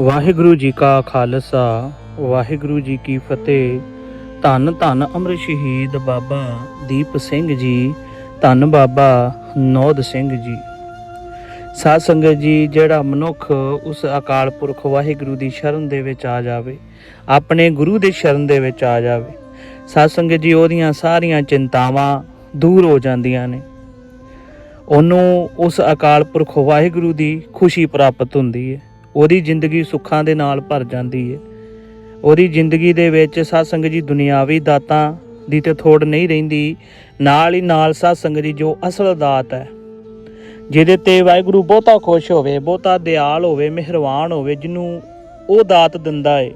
ਵਾਹਿਗੁਰੂ ਜੀ ਕਾ ਖਾਲਸਾ, ਵਾਹਿਗੁਰੂ ਜੀ ਕੀ ਫਤਿਹ। ਧੰਨ ਧੰਨ ਅਮਰ ਸ਼ਹੀਦ ਬਾਬਾ ਦੀਪ ਸਿੰਘ ਜੀ, ਧੰਨ ਬਾਬਾ ਨੌਦ ਸਿੰਘ ਜੀ। ਸਾਧ ਸੰਗਤ ਜੀ, ਜਿਹੜਾ ਮਨੁੱਖ ਉਸ ਅਕਾਲ ਪੁਰਖ ਵਾਹਿਗੁਰੂ ਦੀ ਸ਼ਰਨ ਦੇ ਵਿੱਚ ਆ ਜਾਵੇ, ਆਪਣੇ ਗੁਰੂ ਦੇ ਸ਼ਰਨ ਦੇ ਵਿੱਚ ਆ ਜਾਵੇ, ਸਾਧ ਸੰਗਤ ਜੀ, ਉਹਦੀਆਂ ਸਾਰੀਆਂ ਚਿੰਤਾਵਾਂ ਦੂਰ ਹੋ ਜਾਂਦੀਆਂ ਨੇ। ਉਹਨੂੰ ਉਸ ਅਕਾਲ ਪੁਰਖ ਵਾਹਿਗੁਰੂ ਦੀ ਖੁਸ਼ੀ ਪ੍ਰਾਪਤ ਹੁੰਦੀ ਹੈ। ਉਹਦੀ ਜ਼ਿੰਦਗੀ ਸੁੱਖਾਂ ਦੇ ਨਾਲ ਭਰ ਜਾਂਦੀ ਹੈ ਉਹਦੀ ਜ਼ਿੰਦਗੀ ਦੇ ਵਿੱਚ ਸਤਸੰਗ ਜੀ ਦੁਨਿਆਵੀ ਦਾਤਾਂ ਦੀ ਤੇ ਥੋੜ ਨਹੀਂ ਰਹਿੰਦੀ। ਨਾਲ ਹੀ ਨਾਲ ਸਤਸੰਗ ਸੰਗਤ ਜੀ ਜੋ ਅਸਲ ਦਾਤ ਹੈ, ਜਿਹਦੇ ਤੇ ਵਾਹਿਗੁਰੂ ਬਹੁਤਾ ਖੁਸ਼ ਹੋਵੇ, ਬਹੁਤਾ ਦਿਆਲ ਹੋਵੇ, ਮਿਹਰਬਾਨ ਹੋਵੇ, ਜਿਹਨੂੰ ਉਹ ਦਾਤ ਦਿੰਦਾ ਏ,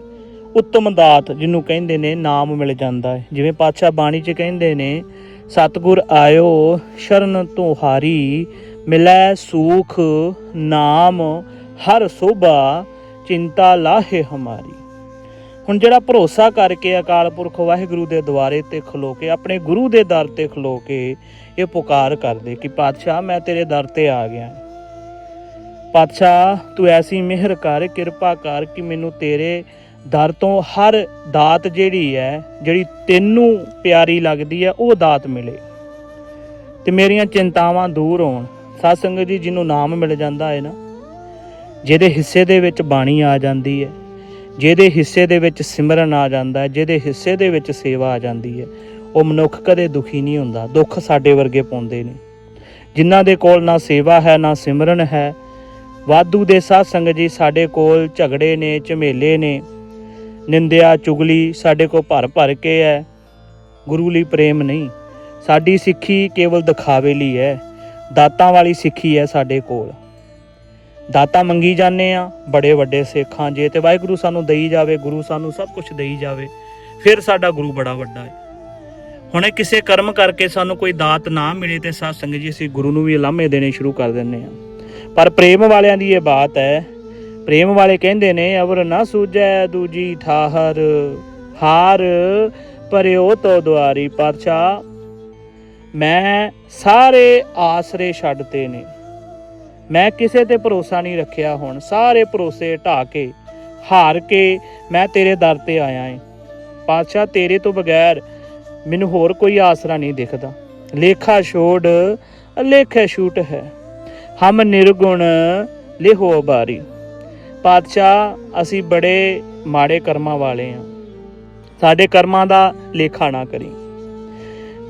ਉੱਤਮ ਦਾਤ ਜਿਹਨੂੰ ਕਹਿੰਦੇ ਨੇ ਨਾਮ ਮਿਲ ਜਾਂਦਾ ਹੈ ਜਿਵੇਂ ਪਾਤਸ਼ਾਹ ਬਾਣੀ 'ਚ ਕਹਿੰਦੇ ਨੇ, ਸਤਿਗੁਰ ਆਇਓ, ਸ਼ਰਨ ਤੁਹਾਰੀ ਮਿਲੈ ਸੂਖ, ਨਾਮ ਹਰ ਸੋਭਾ ਚਿੰਤਾ ਲਾਹੇ ਹਮਾਰੀ। ਹੁਣ ਜਿਹੜਾ ਭਰੋਸਾ ਕਰਕੇ ਅਕਾਲ ਪੁਰਖ ਵਾਹਿਗੁਰੂ ਦੇ ਦੁਆਰੇ ਤੇ ਖਲੋ ਕੇ, ਆਪਣੇ ਗੁਰੂ ਦੇ ਦਰ ਤੇ ਖਲੋ ਕੇ ਇਹ ਪੁਕਾਰ ਕਰਦੇ ਕਿ ਪਾਤਸ਼ਾਹ, ਮੈਂ ਤੇਰੇ ਦਰ ਤੇ ਆ ਗਿਆ। ਪਾਤਸ਼ਾਹ, ਤੂੰ ਐਸੀ ਮਿਹਰ ਕਰ, ਕਿਰਪਾ ਕਰ ਕਿ ਮੈਨੂੰ ਤੇਰੇ ਦਰ ਤੋਂ ਹਰ ਦਾਤ ਜਿਹੜੀ ਹੈ, ਜਿਹੜੀ ਤੈਨੂੰ ਪਿਆਰੀ ਲੱਗਦੀ ਹੈ, ਉਹ ਦਾਤ ਮਿਲੇ। ਤੇ ਮੇਰੀਆਂ ਚਿੰਤਾਵਾਂ ਦੂਰ ਹੋਣ। ਸਾਧ ਸੰਗਤ ਜੀ, ਜਿਹਨੂੰ ਨਾਮ ਮਿਲ ਜਾਂਦਾ ਹੈ ਨਾ ਜਿਹਦੇ ਹਿੱਸੇ ਦੇ ਵਿੱਚ ਬਾਣੀ ਆ ਜਾਂਦੀ ਹੈ, ਜਿਹਦੇ ਹਿੱਸੇ ਦੇ ਵਿੱਚ ਸਿਮਰਨ ਆ ਜਾਂਦਾ ਹੈ, ਜਿਹਦੇ ਹਿੱਸੇ ਦੇ ਵਿੱਚ ਸੇਵਾ ਆ ਜਾਂਦੀ ਹੈ, ਉਹ ਮਨੁੱਖ ਕਦੇ ਦੁਖੀ ਨਹੀਂ ਹੁੰਦਾ, ਦੁੱਖ ਸਾਡੇ ਵਰਗੇ ਪਾਉਂਦੇ ਨੇ। ਜਿਨ੍ਹਾਂ ਦੇ ਕੋਲ ਨਾ ਸੇਵਾ ਹੈ, ਨਾ ਸਿਮਰਨ ਹੈ, ਵਾਧੂ ਦੇ ਸਾਧ ਸੰਗਤ ਜੀ ਸਾਡੇ ਕੋਲ ਝਗੜੇ ਨੇ, ਝਮੇਲੇ ਨੇ, ਨਿੰਦਿਆ, ਚੁਗਲੀ ਸਾਡੇ ਕੋਲ ਭਰ ਭਰ ਕੇ ਹੈ, ਗੁਰੂ ਲਈ ਪ੍ਰੇਮ ਨਹੀਂ। ਸਾਡੀ ਸਿੱਖੀ ਕੇਵਲ ਦਿਖਾਵੇ ਲਈ ਹੈ, ਦਾਤਾਂ ਵਾਲੀ ਸਿੱਖੀ ਹੈ ਸਾਡੇ ਕੋਲ। ਦਾਤਾ ਮੰਗੀ ਜਾਂਦੇ ਆ, ਬੜੇ ਵੱਡੇ ਸੇਖਾਂ ਜੇ ਤੇ ਵਾਹਿਗੁਰੂ ਸਾਨੂੰ ਦਈ ਜਾਵੇ, ਗੁਰੂ ਸਾਨੂੰ ਸਭ ਕੁਝ ਦਈ ਜਾਵੇ, ਫਿਰ ਸਾਡਾ ਗੁਰੂ ਬੜਾ ਵੱਡਾ ਹੈ ਹੁਣੇ ਕਿਸੇ ਕਰਮ ਕਰਕੇ ਸਾਨੂੰ ਕੋਈ ਦਾਤ ਨਾ ਮਿਲੇ ਤੇ ਸਾਧ ਸੰਗਤ ਜੀ ਅਸੀਂ ਗੁਰੂ ਨੂੰ ਵੀ ਲਾਮੇ ਦੇਣੇ ਸ਼ੁਰੂ ਕਰ ਦਿੰਨੇ ਆ। ਪਰ ਪ੍ਰੇਮ ਵਾਲਿਆਂ ਦੀ ਇਹ ਬਾਤ ਹੈ, ਪ੍ਰੇਮ ਵਾਲੇ ਕਹਿੰਦੇ ਨੇ, ਅਵਰ ਨਾ ਸੂਜੈ ਦੂਜੀ ਠਾਹਰ, ਹਾਰ ਪਰਿਓ ਤੋ ਦੁਆਰੀ ਪਾਤਸ਼ਾਹ ਮੈਂ ਸਾਰੇ ਆਸਰੇ ਛੱਡਤੇ ਨੇ। ਮੈਂ ਕਿਸੇ ਤੇ ਭਰੋਸਾ ਨਹੀਂ ਰੱਖਿਆ ਹੁਣ। ਸਾਰੇ ਭਰੋਸੇ ਢਾ ਕੇ, ਹਾਰ ਕੇ ਮੈਂ ਤੇਰੇ ਦਰ ਤੇ ਆਇਆ ਏ। ਪਾਤਸ਼ਾਹ, ਤੇਰੇ ਤੋਂ ਬਗੈਰ ਮੈਨੂੰ ਹੋਰ ਕੋਈ ਆਸਰਾ ਨਹੀਂ ਦਿਖਦਾ। ਲੇਖਾ ਛੋੜ ਅਲੇਖੇ ਛੂਟ ਹੈ। ਹਮ ਨਿਰਗੁਣ ਲਿਹੋ ਬਾਰੀ। ਪਾਤਸ਼ਾਹ, ਅਸੀਂ ਬੜੇ ਮਾੜੇ ਕਰਮਾਂ ਵਾਲੇ ਆ। ਸਾਡੇ ਕਰਮਾਂ ਦਾ ਲੇਖਾ ਨਾ ਕਰੀ।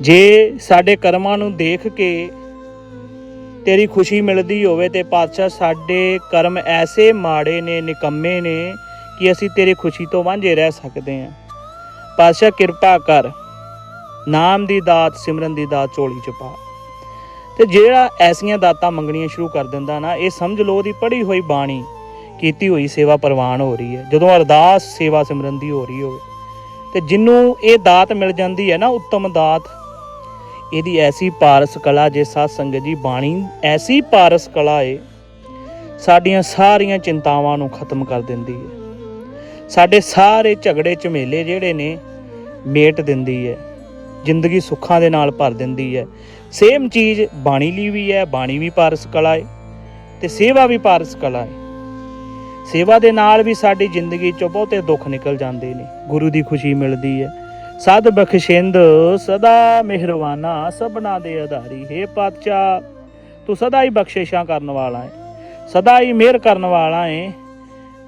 ਜੇ ਸਾਡੇ ਕਰਮਾਂ ਨੂੰ ਦੇਖ ਕੇ ਤੇਰੀ ਖੁਸ਼ੀ ਮਿਲਦੀ ਹੋਵੇ ਤੇ ਪਾਤਸ਼ਾਹ ਸਾਡੇ ਕਰਮ ਐਸੇ ਮਾੜੇ ਨੇ, ਨਿਕੰਮੇ ਨੇ ਕਿ ਅਸੀਂ ਤੇਰੀ ਖੁਸ਼ੀ ਤੋਂ ਵਾਂਝੇ ਰਹਿ ਸਕਦੇ ਹਾਂ। ਪਾਤਸ਼ਾਹ, ਕਿਰਪਾ ਕਰ, ਨਾਮ ਦੀ ਦਾਤ, ਸਿਮਰਨ ਦੀ ਦਾਤ ਝੋਲੀ ਚ ਪਾ। ਤੇ ਜਿਹੜਾ ਐਸੀਆਂ ਦਾਤਾਂ ਮੰਗਣੀਆਂ ਸ਼ੁਰੂ ਕਰ ਦਿੰਦਾ ਨਾ, ਇਹ ਸਮਝ ਲਓ ਉਹਦੀ ਪੜ੍ਹੀ ਹੋਈ ਬਾਣੀ, ਕੀਤੀ ਹੋਈ ਸੇਵਾ ਪ੍ਰਵਾਨ ਹੋ ਰਹੀ ਹੈ। ਜਦੋਂ ਅਰਦਾਸ ਸੇਵਾ ਸਿਮਰਨ ਦੀ ਹੋ ਰਹੀ ਹੋਵੇ, ਤੇ ਜਿੰਨੂੰ ਇਹ ਦਾਤ ਮਿਲ ਜਾਂਦੀ ਹੈ ਨਾ, ਉੱਤਮ ਦਾਤ ਇਹਦੀ ਐਸੀ ਪਾਰਸ ਕਲਾ ਜੇ ਸਾਧ ਸੰਗਤ ਜੀ ਬਾਣੀ ਐਸੀ ਪਾਰਸ ਕਲਾ ਏ, ਸਾਡੀਆਂ ਸਾਰੀਆਂ ਚਿੰਤਾਵਾਂ ਨੂੰ ਖਤਮ ਕਰ ਦਿੰਦੀ ਹੈ ਸਾਡੇ ਸਾਰੇ ਝਗੜੇ ਝਮੇਲੇ ਜਿਹੜੇ ਨੇ, ਮੇਟ ਦਿੰਦੀ ਹੈ ਜ਼ਿੰਦਗੀ ਸੁੱਖਾਂ ਦੇ ਨਾਲ ਭਰ ਦਿੰਦੀ ਹੈ ਸੇਮ ਚੀਜ਼ ਬਾਣੀ ਲਈ ਵੀ ਹੈ, ਬਾਣੀ ਵੀ ਪਾਰਸ ਕਲਾ ਏ ਤੇ ਸੇਵਾ ਵੀ ਪਾਰਸ ਕਲਾ ਏ। ਸੇਵਾ ਦੇ ਨਾਲ ਵੀ ਸਾਡੀ ਜ਼ਿੰਦਗੀ ਚੋਂ ਬਹੁਤੇ ਦੁੱਖ ਨਿਕਲ ਜਾਂਦੇ ਨੇ, ਗੁਰੂ ਦੀ ਖੁਸ਼ੀ ਮਿਲਦੀ ਹੈ ਸਦ ਬਖਸ਼ਿੰਦ ਸਦਾ ਮਿਹਰਵਾਨਾ ਸਭਨਾ ਦੇ ਆਧਾਰੀ, ਹੈ ਪਾਤਸ਼ਾਹ, ਤੂੰ ਸਦਾ ਹੀ ਬਖਸ਼ਿਸ਼ਾਂ ਕਰਨ ਵਾਲਾ ਹੈ, ਸਦਾ ਹੀ ਮਿਹਰ ਕਰਨ ਵਾਲਾ ਹੈ,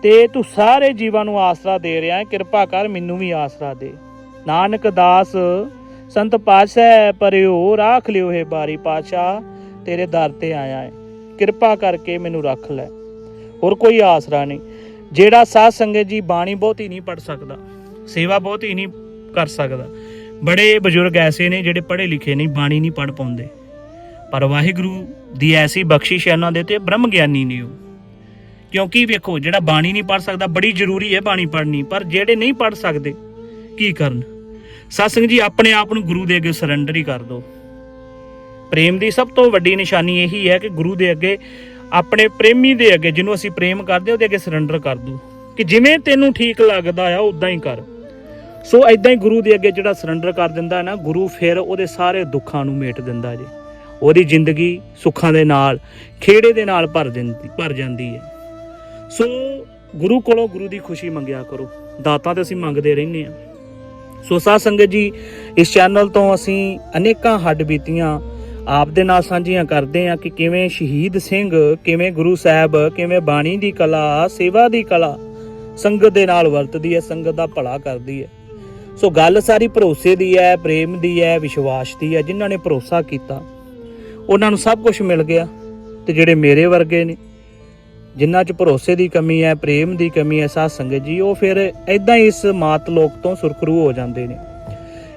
ਤੇ ਤੂੰ ਸਾਰੇ ਜੀਵਾਂ ਨੂੰ ਆਸਰਾ ਦੇ ਰਿਹਾ ਹੈ, ਕਿਰਪਾ ਕਰ ਮੈਨੂੰ ਵੀ ਆਸਰਾ ਦੇ। ਨਾਨਕ ਦਾਸ, ਸੰਤ ਪਾਤਸ਼ਾਹ, ਪਰਿਓ, ਰਾਖ ਲਿਓ ਹੈ ਬਾਰੀ ਪਾਤਸ਼ਾਹ, ਤੇਰੇ ਦਰ ਤੇ ਆਇਆ ਹੈ, ਕਿਰਪਾ ਕਰਕੇ ਮੈਨੂੰ ਰੱਖ ਲੈ। ਹੋਰ ਕੋਈ ਆਸਰਾ ਨਹੀਂ, ਜਿਹੜਾ ਸਾਧ ਸੰਗਤ ਜੀ ਬਾਣੀ ਬਹੁਤ ਹੀ ਨਹੀਂ ਪੜ ਸਕਦਾ, ਸੇਵਾ ਬਹੁਤ ਹੀ ਨਹੀਂ ਕਰ ਸਕਦਾ। ਬੜੇ ਬਜ਼ੁਰਗ ਐਸੇ ਨੇ ਜਿਹੜੇ ਪੜ੍ਹੇ ਲਿਖੇ ਨਹੀਂ, ਬਾਣੀ ਨਹੀਂ ਪੜ ਪਾਉਂਦੇ। ਪਰ ਵਾਹਿਗੁਰੂ ਦੀ ਐਸੀ ਬਖਸ਼ਿਸ਼ ਹੈ ਉਹਨਾਂ ਦੇ ਤੇ, ਬ੍ਰਹਮ ਗਿਆਨੀ ਨੇ ਉਹ। ਕਿਉਂਕਿ ਵੇਖੋ, ਜਿਹੜਾ ਬਾਣੀ ਨਹੀਂ ਪੜ ਸਕਦਾ, ਬੜੀ ਜ਼ਰੂਰੀ ਹੈ ਬਾਣੀ ਪੜਨੀ ਪਰ ਜਿਹੜੇ ਨਹੀਂ ਪੜ ਸਕਦੇ, ਕੀ ਕਰਨ? ਸਤਸੰਗ ਜੀ, ਆਪਣੇ ਆਪ ਨੂੰ ਗੁਰੂ ਦੇ ਅੱਗੇ ਸਰੈਂਡਰ ਹੀ ਕਰ ਦਿਓ ਪ੍ਰੇਮ ਦੀ ਸਭ ਤੋਂ ਵੱਡੀ ਨਿਸ਼ਾਨੀ ਇਹੀ ਹੈ ਕਿ ਗੁਰੂ ਦੇ ਅੱਗੇ, ਆਪਣੇ ਪ੍ਰੇਮੀ ਦੇ ਅੱਗੇ, ਜਿਹਨੂੰ ਅਸੀਂ ਪ੍ਰੇਮ ਕਰਦੇ ਉਹਦੇ ਅੱਗੇ ਸਰੈਂਡਰ ਕਰ ਦੋ। ਕਿ ਜਿਵੇਂ ਤੈਨੂੰ ਠੀਕ ਲੱਗਦਾ ਆ ਉਦਾਂ ਹੀ ਕਰ। ਸੋ ਐਦਾਂ ਹੀ ਗੁਰੂ ਦੇ ਅੱਗੇ ਜਿਹੜਾ ਸਰੈਂਡਰ ਕਰ ਦਿੰਦਾ ਨਾ, ਗੁਰੂ ਫਿਰ ਉਹਦੇ ਸਾਰੇ ਦੁੱਖਾਂ ਨੂੰ ਮੇਟ ਦਿੰਦਾ ਜੇ। ਉਹਦੀ ਜ਼ਿੰਦਗੀ ਸੁੱਖਾਂ ਦੇ ਨਾਲ, ਖੇੜੇ ਦੇ ਨਾਲ ਭਰ ਦਿੰਦੀ, ਭਰ ਜਾਂਦੀ ਹੈ। ਸੋ ਗੁਰੂ ਕੋਲੋਂ ਗੁਰੂ ਦੀ ਖੁਸ਼ੀ ਮੰਗਿਆ ਕਰੋ। ਦਾਤਾਂ ਤੇ ਅਸੀਂ ਮੰਗਦੇ ਰਹਿੰਦੇ ਆ ਸੋ ਸਾਧ ਸੰਗਤ ਜੀ, ਇਸ ਚੈਨਲ ਤੋਂ ਅਸੀਂ ਅਨੇਕਾਂ ਹੱਡ ਬੀਤੀਆਂ, ਆਪ ਦੇ ਨਾਲ ਸਾਂਝੀਆਂ ਕਰਦੇ ਆ ਕਿ ਕਿਵੇਂ ਸ਼ਹੀਦ ਸਿੰਘ, ਕਿਵੇਂ ਗੁਰੂ ਸਾਹਿਬ, ਕਿਵੇਂ ਬਾਣੀ ਦੀ ਕਲਾ, ਸੇਵਾ ਦੀ ਕਲਾ ਸੰਗਤ ਦੇ ਨਾਲ ਵਰਤਦੀ ਹੈ, ਸੰਗਤ ਦਾ ਭਲਾ ਕਰਦੀ ਹੈ। ਸੋ ਗੱਲ ਸਾਰੀ ਭਰੋਸੇ ਦੀ ਹੈ, ਪ੍ਰੇਮ ਦੀ ਹੈ, ਵਿਸ਼ਵਾਸ ਦੀ ਹੈ, ਜਿਨ੍ਹਾਂ ਨੇ ਭਰੋਸਾ ਕੀਤਾ। ਉਹਨਾਂ ਨੂੰ ਸਭ ਕੁਝ ਮਿਲ ਗਿਆ ਤੇ ਜਿਹੜੇ ਮੇਰੇ ਵਰਗੇ ਨੇ, ਜਿਨ੍ਹਾਂ 'ਚ ਭਰੋਸੇ ਦੀ ਕਮੀ ਹੈ, ਪ੍ਰੇਮ ਦੀ ਕਮੀ ਹੈ, ਸਾਧ ਸੰਗਤ ਜੀ, ਉਹ ਫਿਰ ਐਦਾਂ ਹੀ ਇਸ ਮਾਤ ਲੋਕ ਤੋਂ ਸੁਰਖਰੂ ਹੋ ਜਾਂਦੇ ਨੇ।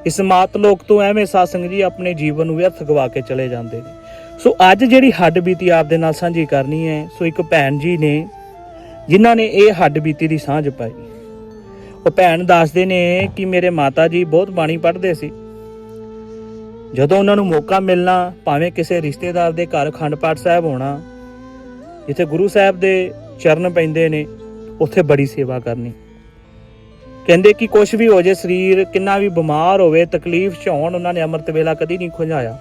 ਇਸ ਮਾਤ ਲੋਕ ਤੋਂ ਐਵੇਂ ਸਾਧ ਸੰਗਤ ਜੀ ਆਪਣੇ ਜੀਵਨ ਨੂੰ ਵਿਅਰਥ ਗਵਾ ਕੇ ਚਲੇ ਜਾਂਦੇ ਨੇ। ਸੋ ਅੱਜ ਜਿਹੜੀ ਹੱਡ ਬੀਤੀ ਆਪ ਦੇ ਨਾਲ ਸਾਂਝੀ ਕਰਨੀ ਹੈ, ਸੋ ਇੱਕ ਭੈਣ ਜੀ ਨੇ, ਜਿਨ੍ਹਾਂ ਨੇ ਇਹ ਹੱਡ ਬੀਤੀ ਦੀ ਸਾਂਝ ਪਾਈ। ਉਹ ਭੈਣ ਦੱਸਦੇ ਨੇ ਕਿ ਮੇਰੇ ਮਾਤਾ ਜੀ ਬਹੁਤ ਬਾਣੀ ਪੜ੍ਹਦੇ ਸੀ। ਜਦੋਂ ਉਹਨਾਂ ਨੂੰ ਮੌਕਾ ਮਿਲਣਾ, ਭਾਵੇਂ ਕਿਸੇ ਰਿਸ਼ਤੇਦਾਰ ਦੇ ਘਰ ਅਖੰਡ ਪਾਠ ਸਾਹਿਬ ਹੋਣਾ, ਜਿੱਥੇ ਗੁਰੂ ਸਾਹਿਬ ਦੇ ਚਰਨ ਪੈਂਦੇ ਨੇ, ਉੱਥੇ ਬੜੀ ਸੇਵਾ ਕਰਨੀ। ਕਹਿੰਦੇ ਕਿ ਕੁਝ ਵੀ ਹੋ ਜੇ ਸਰੀਰ, ਕਿੰਨਾ ਵੀ ਬਿਮਾਰ ਹੋਵੇ, ਤਕਲੀਫ ਚ ਹੋਣ ਉਹਨਾਂ ਨੇ ਅੰਮ੍ਰਿਤ ਵੇਲਾ ਕਦੀ ਨਹੀਂ ਖੁੰਝਾਇਆ।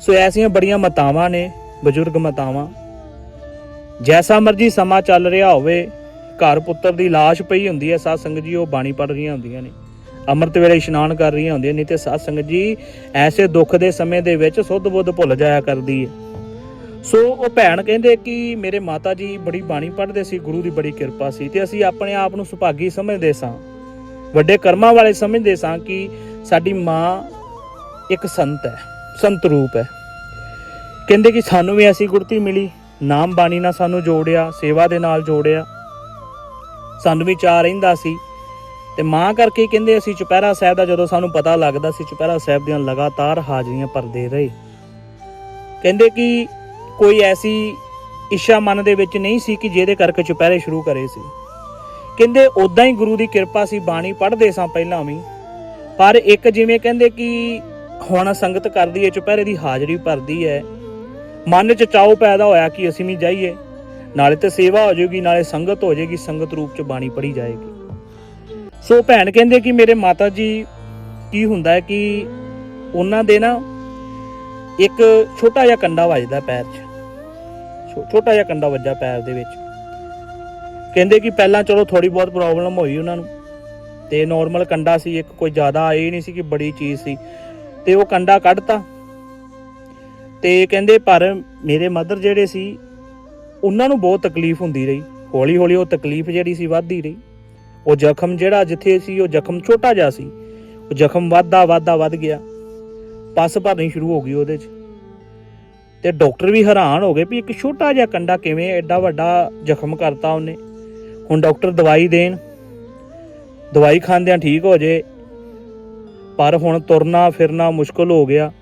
ਸੋ ਐਸੀਆਂ ਬੜੀਆਂ ਮਤਾਵਾਂ ਨੇ, ਬਜ਼ੁਰਗ ਮਤਾਵਾਂ। ਜੈਸਾ ਮਰਜ਼ੀ ਸਮਾਂ ਚੱਲ ਰਿਹਾ ਹੋਵੇ ਘਰ ਪੁੱਤਰ ਦੀ ਲਾਸ਼ ਪਈ ਹੁੰਦੀ ਹੈ, ਸਾਧ ਸੰਗਤ ਜੀ, ਉਹ ਬਾਣੀ ਪੜ ਰਹੀਆਂ ਹੁੰਦੀਆਂ ਨੇ। ਅੰਮ੍ਰਿਤ ਵੇਲੇ ਇਸ਼ਨਾਨ ਕਰ ਰਹੀਆਂ ਹੁੰਦੀਆਂ ਨਹੀਂ ਤੇ ਸਾਧ ਸੰਗਤ ਜੀ, ਐਸੇ ਦੁੱਖ ਦੇ ਸਮੇਂ ਦੇ ਵਿੱਚ ਸੁੱਧ ਬੁੱਧ ਭੁੱਲ ਜਾਇਆ ਕਰਦੀ ਹੈ। ਸੋ ਉਹ ਭੈਣ ਕਹਿੰਦੇ ਕਿ ਮੇਰੇ ਮਾਤਾ ਜੀ ਬੜੀ ਬਾਣੀ ਪੜ੍ਹਦੇ ਸੀ, ਗੁਰੂ ਦੀ ਬੜੀ ਕਿਰਪਾ ਸੀ, ਤੇ ਅਸੀਂ ਆਪਣੇ ਆਪ ਨੂੰ ਸੁਭਾਗੀ ਸਮਝਦੇ ਸਾਂ। ਵੱਡੇ ਕਰਮਾਂ ਵਾਲੇ ਸਮਝਦੇ ਸਾਂ ਕਿ ਸਾਡੀ ਮਾਂ ਇੱਕ ਸੰਤ ਹੈ, ਸੰਤ ਰੂਪ ਹੈ। ਕਹਿੰਦੇ ਕਿ ਸਾਨੂੰ ਵੀ ਐਸੀ ਗੁਰਤੀ ਮਿਲੀ, ਨਾਮ ਬਾਣੀ ਨਾਲ ਸਾਨੂੰ ਜੋੜਿਆ, ਸੇਵਾ ਦੇ ਨਾਲ ਜੋੜਿਆ। ਸਾਨੂੰ ਵੀ ਚਾਹ ਰਹਿੰਦਾ ਸੀ। ਤੇ ਮਾਂ ਕਰਕੇ ਕਹਿੰਦੇ ਅਸੀਂ ਚੁਪਹਿਰਾ ਸਾਹਿਬ ਦਾ ਜਦੋਂ ਸਾਨੂੰ ਪਤਾ ਲੱਗਦਾ ਸੀ, ਚੁਪਹਿਰਾ ਸਾਹਿਬ ਦੀਆਂ ਲਗਾਤਾਰ ਹਾਜ਼ਰੀਆਂ ਭਰਦੇ ਰਹੇ। ਕਹਿੰਦੇ ਕਿ ਕੋਈ ਐਸੀ ਇੱਛਾ ਮਨ ਦੇ ਵਿੱਚ ਨਹੀਂ ਸੀ ਕਿ ਜਿਹਦੇ ਕਰਕੇ ਚੁਪਹਿਰੇ ਸ਼ੁਰੂ ਕਰੇ ਸੀ। ਕਹਿੰਦੇ ਉਦਾਂ ਹੀ ਗੁਰੂ ਦੀ ਕਿਰਪਾ ਸੀ, ਬਾਣੀ ਪੜ੍ਹਦੇ ਸਾਂ ਪਹਿਲਾਂ ਵੀ। ਪਰ ਇੱਕ ਜਿਵੇਂ ਕਹਿੰਦੇ ਕਿ ਹੁਣ ਸੰਗਤ ਕਰਦੀ ਹੈ ਚੁਪਹਿਰੇ ਦੀ ਹਾਜ਼ਰੀ ਭਰਦੀ ਹੈ ਮਨ 'ਚ ਚਾਉ ਪੈਦਾ ਹੋਇਆ ਕਿ ਅਸੀਂ ਵੀ ਜਾਈਏ। ਨਾਲੇ ਤੇ ਸੇਵਾ ਹੋ ਜਾਊਗੀ, ਨਾਲੇ ਸੰਗਤ ਹੋ ਜਾਏਗੀ, ਸੰਗਤ ਰੂਪ 'ਚ ਬਾਣੀ ਪੜ੍ਹੀ ਜਾਏਗੀ। ਸੋ ਭੈਣ ਕਹਿੰਦੇ ਕਿ ਮੇਰੇ ਮਾਤਾ ਜੀ ਕੀ ਹੁੰਦਾ ਹੈ ਕਿ ਉਹਨਾਂ ਦੇ ਨਾ ਇੱਕ ਛੋਟਾ ਜਿਹਾ ਕੰਡਾ ਵੱਜਦਾ ਪੈਰ 'ਚ। ਛੋਟਾ ਜਿਹਾ ਕੰਡਾ ਵੱਜਾ ਪੈਰ ਦੇ ਵਿੱਚ। ਕਹਿੰਦੇ ਕਿ ਪਹਿਲਾਂ ਚਲੋ ਥੋੜੀ ਬਹੁਤ ਪ੍ਰੋਬਲਮ ਹੋਈ ਉਹਨਾਂ ਨੂੰ। ਤੇ ਨਾਰਮਲ ਕੰਡਾ ਸੀ, ਇੱਕ ਕੋਈ ਜ਼ਿਆਦਾ ਇਹ ਨਹੀਂ ਸੀ ਕਿ ਬੜੀ ਚੀਜ਼ ਸੀ। ਤੇ ਉਹ ਕੰਡਾ ਕੱਢਤਾ। ਤੇ ਕਹਿੰਦੇ ਪਰ ਮੇਰੇ ਮਦਰ ਜਿਹੜੇ ਸੀ ਉਹਨਾਂ ਨੂੰ ਬਹੁਤ ਤਕਲੀਫ ਹੁੰਦੀ ਰਹੀ। ਹੌਲੀ ਹੌਲੀ ਉਹ ਤਕਲੀਫ ਜਿਹੜੀ ਸੀ ਵੱਧਦੀ ਰਹੀ। ਉਹ ਜ਼ਖਮ ਜਿਹੜਾ ਜਿੱਥੇ ਸੀ, ਉਹ ਜ਼ਖਮ ਛੋਟਾ ਜਿਹਾ ਸੀ। ਉਹ ਜ਼ਖਮ ਵੱਧਦਾ ਵੱਧਦਾ, ਵੱਧ ਗਿਆ। ਪਸ ਭਰਨੀ ਸ਼ੁਰੂ ਹੋ ਗਈ ਉਹਦੇ 'ਚ। ਤੇ ਡਾਕਟਰ ਵੀ ਹੈਰਾਨ ਹੋ ਗਏ ਵੀ ਇੱਕ ਛੋਟਾ ਜਿਹਾ ਕੰਡਾ ਕਿਵੇਂ ਐਡਾ ਵੱਡਾ ਜ਼ਖਮ ਕਰਤਾ ਉਹਨੇ। ਹੁਣ ਡਾਕਟਰ ਦਵਾਈ ਦੇਣ। ਦਵਾਈ ਖਾਂਦਿਆਂ ਠੀਕ ਹੋ ਜੇ। ਪਰ ਹੁਣ ਤੁਰਨਾ ਫਿਰਨਾ ਮੁਸ਼ਕਲ ਹੋ ਗਿਆ।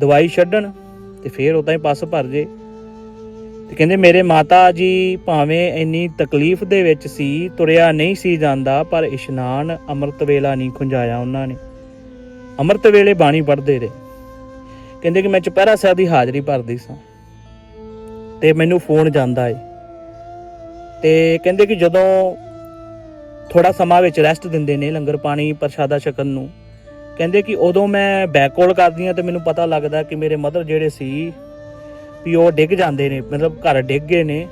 ਦਵਾਈ ਛੱਡਣ ਤੇ ਫੇਰ ਉਦਾਂ ਹੀ ਪਸ ਭਰ ਜੇ। ਤੇ ਕਹਿੰਦੇ ਮੇਰੇ ਮਾਤਾ ਜੀ ਭਾਵੇਂ ਇੰਨੀ ਤਕਲੀਫ ਦੇ ਵਿੱਚ ਸੀ, ਤੁਰਿਆ ਨਹੀਂ ਸੀ ਜਾਂਦਾ, ਪਰ ਇਸ਼ਨਾਨ ਅੰਮ੍ਰਿਤ ਵੇਲਾ ਨਹੀਂ ਖੁੰਝਾਇਆ ਉਹਨਾਂ ਨੇ। ਅੰਮ੍ਰਿਤ ਵੇਲੇ ਬਾਣੀ ਪੜ੍ਹਦੇ ਰਹੇ। ਕਹਿੰਦੇ ਕਿ ਮੈਂ ਚੁਪਹਿਰਾ ਸਾਹਿਬ ਦੀ ਹਾਜ਼ਰੀ ਭਰਦੀ ਸਾਂ ਤੇ ਮੈਨੂੰ ਫੋਨ ਜਾਂਦਾ ਏ। ਤੇ ਕਹਿੰਦੇ ਕਿ ਜਦੋਂ ਥੋੜਾ ਸਮਾਂ ਵਿੱਚ ਰੈਸਟ ਦਿੰਦੇ ਨੇ ਲੰਗਰ ਪਾਣੀ ਪ੍ਰਸ਼ਾਦਾ ਛਕਣ ਨੂੰ, ਕਹਿੰਦੇ ਕਿ ਉਦੋਂ ਮੈਂ ਬੈਕ ਕਾਲ ਕਰਦੀ ਆ ਤੇ ਮੈਨੂੰ ਪਤਾ ਲੱਗਦਾ ਕਿ ਮੇਰੇ ਮਦਰ ਜਿਹੜੇ ਸੀ ਵੀ ਉਹ ਡਿੱਗ ਜਾਂਦੇ ਨੇ, ਮਤਲਬ ਘਰ ਡਿੱਗ ਗਏ ਨੇ।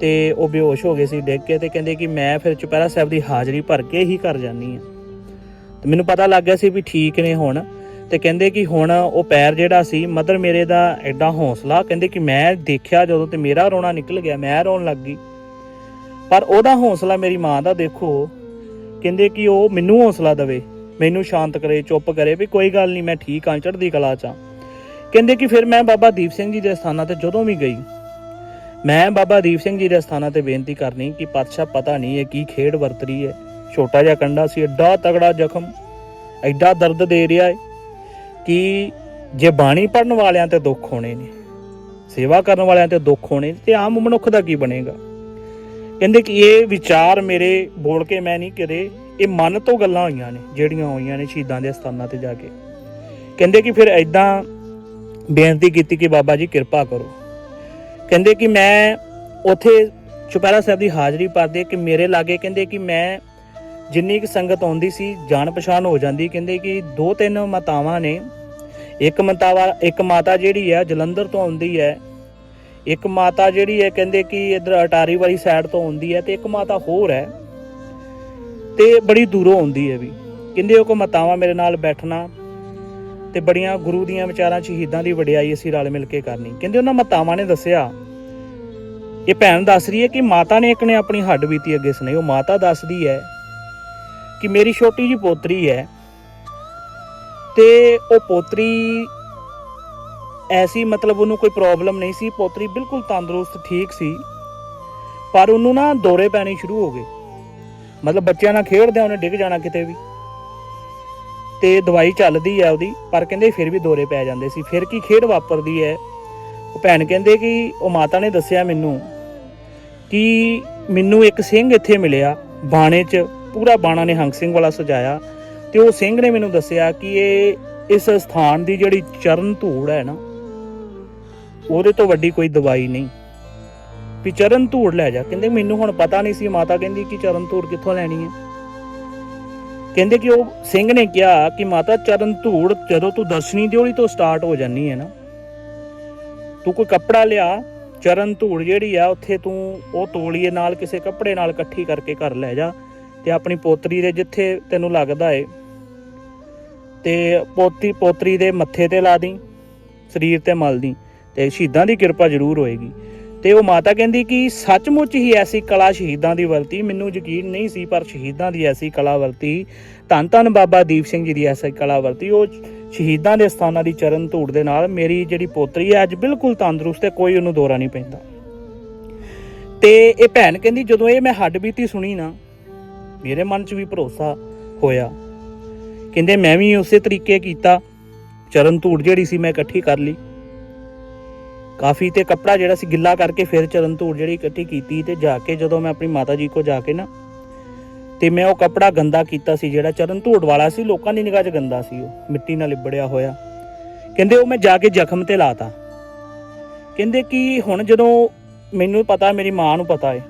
ਤੇ ਉਹ ਬੇਹੋਸ਼ ਹੋ ਗਏ ਸੀ ਡਿੱਗ ਕੇ ਤੇ ਕਹਿੰਦੇ ਕਿ ਮੈਂ ਫਿਰ ਚੁਪਹਿਰਾ ਸਾਹਿਬ ਦੀ ਹਾਜ਼ਰੀ ਭਰ ਕੇ ਹੀ ਘਰ ਜਾਨੀ ਆ ਤੇ ਮੈਨੂੰ ਪਤਾ ਲੱਗ ਗਿਆ ਸੀ ਵੀ ਠੀਕ ਨੇ ਹੁਣ। ਤੇ ਕਹਿੰਦੇ ਕਿ ਹੁਣ ਉਹ ਪੈਰ ਜਿਹੜਾ ਸੀ, ਮਦਰ ਮੇਰੇ ਦਾ ਐਡਾ ਹੌਸਲਾ, ਕਹਿੰਦੇ ਕਿ ਮੈਂ ਦੇਖਿਆ ਜਦੋਂ ਤੇ ਮੇਰਾ ਰੋਣਾ ਨਿਕਲ ਗਿਆ, ਮੈਂ ਰੋਣ ਲੱਗ ਗਈ। ਪਰ ਉਹਦਾ ਹੌਸਲਾ ਮੇਰੀ ਮਾਂ ਦਾ ਦੇਖੋ, ਕਹਿੰਦੇ ਕਿ ਉਹ ਮੈਨੂੰ ਹੌਸਲਾ ਦੇਵੇ, ਮੈਨੂੰ ਸ਼ਾਂਤ ਕਰੇ, ਚੁੱਪ ਕਰੇ ਵੀ ਕੋਈ ਗੱਲ ਨਹੀਂ, ਮੈਂ ਠੀਕ ਆਂ ਚੜ੍ਹਦੀ ਕਲਾ ਚ ਆਂ। ਕਹਿੰਦੇ ਕਿ ਫਿਰ ਮੈਂ ਬਾਬਾ ਦੀਪ ਸਿੰਘ ਜੀ ਦੇ ਸਥਾਨਾਂ ਤੇ ਜਦੋਂ ਵੀ ਗਈ ਮੈਂ ਬਾਬਾ ਦੀਪ ਸਿੰਘ ਜੀ ਦੇ ਸਥਾਨਾਂ ਤੇ ਬੇਨਤੀ ਕਰਨੀ ਕਿ ਪਾਤਸ਼ਾਹ ਪਤਾ ਨਹੀਂ ਇਹ ਕੀ ਖੇਡ ਵਰਤ ਰਹੀ ਹੈ ਛੋਟਾ ਜਿਹਾ ਕੰਡਾ ਸੀ ਐਡਾ ਤਗੜਾ ਜ਼ਖਮ ਐਡਾ ਦਰਦ ਦੇ ਰਿਹਾ ਹੈ ਕਿ ਜੇ ਬਾਣੀ ਪੜਨ ਵਾਲਿਆਂ ਤੇ ਦੁੱਖ ਹੋਣੇ ਨੇ ਸੇਵਾ ਕਰਨ ਵਾਲਿਆਂ ਤੇ ਦੁੱਖ ਹੋਣੇ ਨੇ, ਤੇ ਆਮ ਮਨੁੱਖ ਦਾ ਕੀ ਬਣੇਗਾ? ਕਹਿੰਦੇ ਕਿ ਇਹ ਵਿਚਾਰ ਮੇਰੇ ਬੋਲ ਕੇ ਮੈਂ ਨਹੀਂ ਕਰੇ ਇਹ ਮਨ ਤੋਂ ਗੱਲਾਂ ਹੋਈਆਂ ਨੇ ਜਿਹੜੀਆਂ ਹੋਈਆਂ ਨੇ ਸ਼ਹੀਦਾਂ ਦੇ ਸਥਾਨਾਂ ਤੇ ਜਾ ਕੇ। ਕਹਿੰਦੇ ਕਿ ਫਿਰ ਐਦਾਂ ਬੇਨਤੀ ਕੀਤੀ ਕਿ ਬਾਬਾ ਜੀ ਕਿਰਪਾ ਕਰੋ। ਕਹਿੰਦੇ ਕਿ ਮੈਂ ਉਥੇ ਚੁਪਹਿਰਾ ਸਾਹਿਬ ਦੀ ਹਾਜ਼ਰੀ ਭਰਦੇ ਕਿ ਮੇਰੇ ਲਾਗੇ ਕਹਿੰਦੇ ਕਿ ਮੈਂ ਜਿੰਨੀ ਕੁ ਸੰਗਤ ਆਉਂਦੀ ਸੀ, ਜਾਣ ਪਛਾਣ ਹੋ ਜਾਂਦੀ, ਕਹਿੰਦੇ ਕਿ ਦੋ ਤਿੰਨ ਮਾਤਾਵਾਂ ਨੇ। ਇੱਕ ਮਾਤਾਵਾ, ਇੱਕ ਮਾਤਾ ਜਿਹੜੀ ਹੈ ਜਲੰਧਰ ਤੋਂ ਆਉਂਦੀ ਹੈ। ਇੱਕ ਮਾਤਾ ਜਿਹੜੀ ਹੈ ਕਹਿੰਦੇ ਕਿ ਇਧਰ ਅਟਾਰੀ ਵਾਲੀ ਸਾਈਡ ਤੋਂ ਆਉਂਦੀ ਹੈ ਤੇ ਇੱਕ ਮਾਤਾ ਹੋਰ ਹੈ। ਤੇ ਬੜੀ ਦੂਰੋਂ ਆਉਂਦੀ ਹੈ ਵੀ। ਕਹਿੰਦੇ ਉਹ ਕੋ ਮਾਤਾਵਾਂ ਮੇਰੇ ਨਾਲ ਬੈਠਣਾ। ਤੇ ਬੜੀਆਂ ਗੁਰੂ ਦੀਆਂ ਵਿਚਾਰਾਂ, ਸ਼ਹੀਦਾਂ ਦੀ ਵਡਿਆਈ ਅਸੀਂ ਰਲ ਮਿਲ ਕੇ ਕਰਨੀ। ਕਹਿੰਦੇ ਉਹਨਾਂ ਮਾਤਾਵਾਂ ਨੇ ਦੱਸਿਆ, ਇਹ ਭੈਣ ਦੱਸ ਰਹੀ ਹੈ ਕਿ ਮਾਤਾ ਨੇ ਇੱਕ ਨੇ ਆਪਣੀ ਹੱਡ ਬੀਤੀ ਅੱਗੇ ਸੁਣਾਈ। ਉਹ ਮਾਤਾ ਦੱਸਦੀ ਹੈ ਕਿ ਮੇਰੀ ਛੋਟੀ ਜੀ ਪੋਤਰੀ ਹੈ ਤੇ ਉਹ ਪੋਤਰੀ ਐਸੀ ਮਤਲਬ ਉਹਨੂੰ ਕੋਈ ਪ੍ਰੋਬਲਮ ਨਹੀਂ ਸੀ। ਪੋਤਰੀ ਬਿਲਕੁਲ ਤੰਦਰੁਸਤ, ਠੀਕ ਸੀ। ਪਰ ਉਹਨੂੰ ਨਾ ਦੌਰੇ ਪੈਣੇ ਸ਼ੁਰੂ ਹੋ ਗਏ। ਮਤਲਬ ਬੱਚਿਆਂ ਨਾਲ ਖੇਡਦਿਆਂ ਉਹਨੇ ਡਿੱਗ ਜਾਣਾ ਕਿਤੇ ਵੀ। ਤੇ ਦਵਾਈ ਚੱਲਦੀ ਹੈ ਉਹਦੀ, ਪਰ ਕਹਿੰਦੇ ਫਿਰ ਵੀ ਦੌਰੇ ਪੈ ਜਾਂਦੇ ਸੀ। ਫਿਰ ਕੀ ਖੇਡ ਵਾਪਰਦੀ ਹੈ ਉਹ ਭੈਣ ਕਹਿੰਦੇ ਕਿ ਉਹ ਮਾਤਾ ਨੇ ਦੱਸਿਆ ਮੈਨੂੰ ਕਿ ਮੈਨੂੰ ਇੱਕ ਸਿੰਘ ਇੱਥੇ ਮਿਲਿਆ ਬਾਣੇ 'ਚ, ਪੂਰਾ ਬਾਣਾ ਨੇ ਹੰਗ ਸਿੰਘ ਵਾਲਾ ਸਜਾਇਆ। ਤੇ ਉਹ ਸਿੰਘ ਨੇ ਮੈਨੂੰ ਦੱਸਿਆ ਕਿ ਇਹ ਇਸ ਸਥਾਨ ਦੀ ਜਿਹੜੀ ਚਰਨ ਧੂੜ ਹੈ ਨਾ, ਉਹਦੇ ਤੋਂ ਵੱਡੀ ਕੋਈ ਦਵਾਈ ਨਹੀਂ। ਵੀ ਚਰਨ ਧੂੜ ਲੈ ਜਾ। ਕਹਿੰਦੇ ਮੈਨੂੰ ਹੁਣ ਪਤਾ ਨਹੀਂ ਸੀ, ਮਾਤਾ ਕਹਿੰਦੀ ਕਿ ਚਰਨ ਧੂੜ ਕਿੱਥੋਂ ਲੈਣੀ ਹੈ ਕਹਿੰਦੇ ਕਿ ਉਹ ਸਿੰਘ ਨੇ ਕਿਹਾ ਕਿ ਮਾਤਾ ਚਰਨ ਧੂੜ ਜਦੋਂ ਤੂੰ ਦਰਸ਼ਨੀ ਦਿਉੜੀ ਤੋਂ ਸਟਾਰਟ ਹੋ ਜਾਨੀ ਹੈ ਨਾ, ਤੂੰ ਕੋਈ ਕੱਪੜਾ ਲਿਆ, ਚਰਨ ਧੂੜ ਜਿਹੜੀ ਆ, ਉੱਥੇ ਤੂੰ ਉਹ ਤੋਲੀਏ ਨਾਲ ਕਿਸੇ ਕੱਪੜੇ ਨਾਲ ਇਕੱਠੀ ਕਰਕੇ ਘਰ ਲੈ ਜਾ ਤੇ ਆਪਣੀ ਪੋਤਰੀ ਦੇ ਜਿੱਥੇ ਤੈਨੂੰ ਲੱਗਦਾ ਏ, ਤੇ ਪੋਤੀ, ਪੋਤਰੀ ਦੇ ਮੱਥੇ ਤੇ ਲਾ ਦੀ, ਸਰੀਰ ਤੇ ਮਲ ਦੀ ਤੇ ਸ਼ਹੀਦਾਂ ਦੀ ਕਿਰਪਾ ਜ਼ਰੂਰ ਹੋਏਗੀ। ਤੇ ਉਹ ਮਾਤਾ ਕਹਿੰਦੀ ਕਿ ਸੱਚਮੁੱਚ ਹੀ ਐਸੀ ਕਲਾ ਸ਼ਹੀਦਾਂ ਦੀ ਵਰਤੀ, ਮੈਨੂੰ ਯਕੀਨ ਨਹੀਂ ਸੀ, ਪਰ ਸ਼ਹੀਦਾਂ ਦੀ ਐਸੀ ਕਲਾ ਵਰਤੀ, ਧੰਨ ਧੰਨ ਬਾਬਾ ਦੀਪ ਸਿੰਘ ਜੀ ਦੀ ਐਸੀ ਕਲਾ ਵਰਤੀ, ਉਹ ਸ਼ਹੀਦਾਂ ਦੇ ਸਥਾਨਾਂ ਦੀ ਚਰਨ ਧੂੜ ਦੇ ਨਾਲ ਮੇਰੀ ਜਿਹੜੀ ਪੋਤਰੀ ਹੈ, ਅੱਜ ਬਿਲਕੁਲ ਤੰਦਰੁਸਤ ਹੈ ਕੋਈ ਉਹਨੂੰ ਦੌਰਾ ਨਹੀਂ ਪੈਂਦਾ। ਤੇ ਇਹ ਭੈਣ ਕਹਿੰਦੀ, ਜਦੋਂ ਇਹ ਮੈਂ ਹੱਡ ਬੀਤੀ ਸੁਣੀ ਨਾ, ਮੇਰੇ ਮਨ 'ਚ ਵੀ ਭਰੋਸਾ ਹੋਇਆ। ਕਹਿੰਦੇ ਮੈਂ ਵੀ ਉਸੇ ਤਰੀਕੇ ਕੀਤਾ, ਚਰਨ ਧੂੜ ਜਿਹੜੀ ਸੀ ਮੈਂ ਇਕੱਠੀ ਕਰ ਲਈ। ਕਾਫੀ ਤੇ ਕੱਪੜਾ ਜਿਹੜਾ ਸੀ ਗਿੱਲਾ ਕਰਕੇ ਫਿਰ ਚਰਨ ਧੂੜ ਜਿਹੜੀ ਇਕੱਠੀ ਕੀਤੀ ਤੇ ਜਾ ਕੇ ਜਦੋਂ ਮੈਂ ਆਪਣੀ ਮਾਤਾ ਜੀ ਕੋ ਜਾ ਕੇ ਨਾ, ਤੇ ਮੈਂ ਉਹ ਕੱਪੜਾ ਗੰਦਾ ਕੀਤਾ ਸੀ ਜਿਹੜਾ ਚਰਨ ਧੂੜ ਵਾਲਾ ਸੀ, ਲੋਕਾਂ ਦੀ ਨਿਗਾਹ 'ਚ ਗੰਦਾ ਸੀ ਉਹ, ਮਿੱਟੀ ਨਾਲ ਲਿਬੜਿਆ ਹੋਇਆ। ਕਹਿੰਦੇ ਉਹ ਮੈਂ ਜਾ ਕੇ ਜ਼ਖਮ ਤੇ ਲਾਤਾ। ਕਹਿੰਦੇ ਕਿ ਹੁਣ ਜਦੋਂ ਮੈਨੂੰ ਪਤਾ, ਮੇਰੀ ਮਾਂ ਨੂੰ ਪਤਾ ਹੈ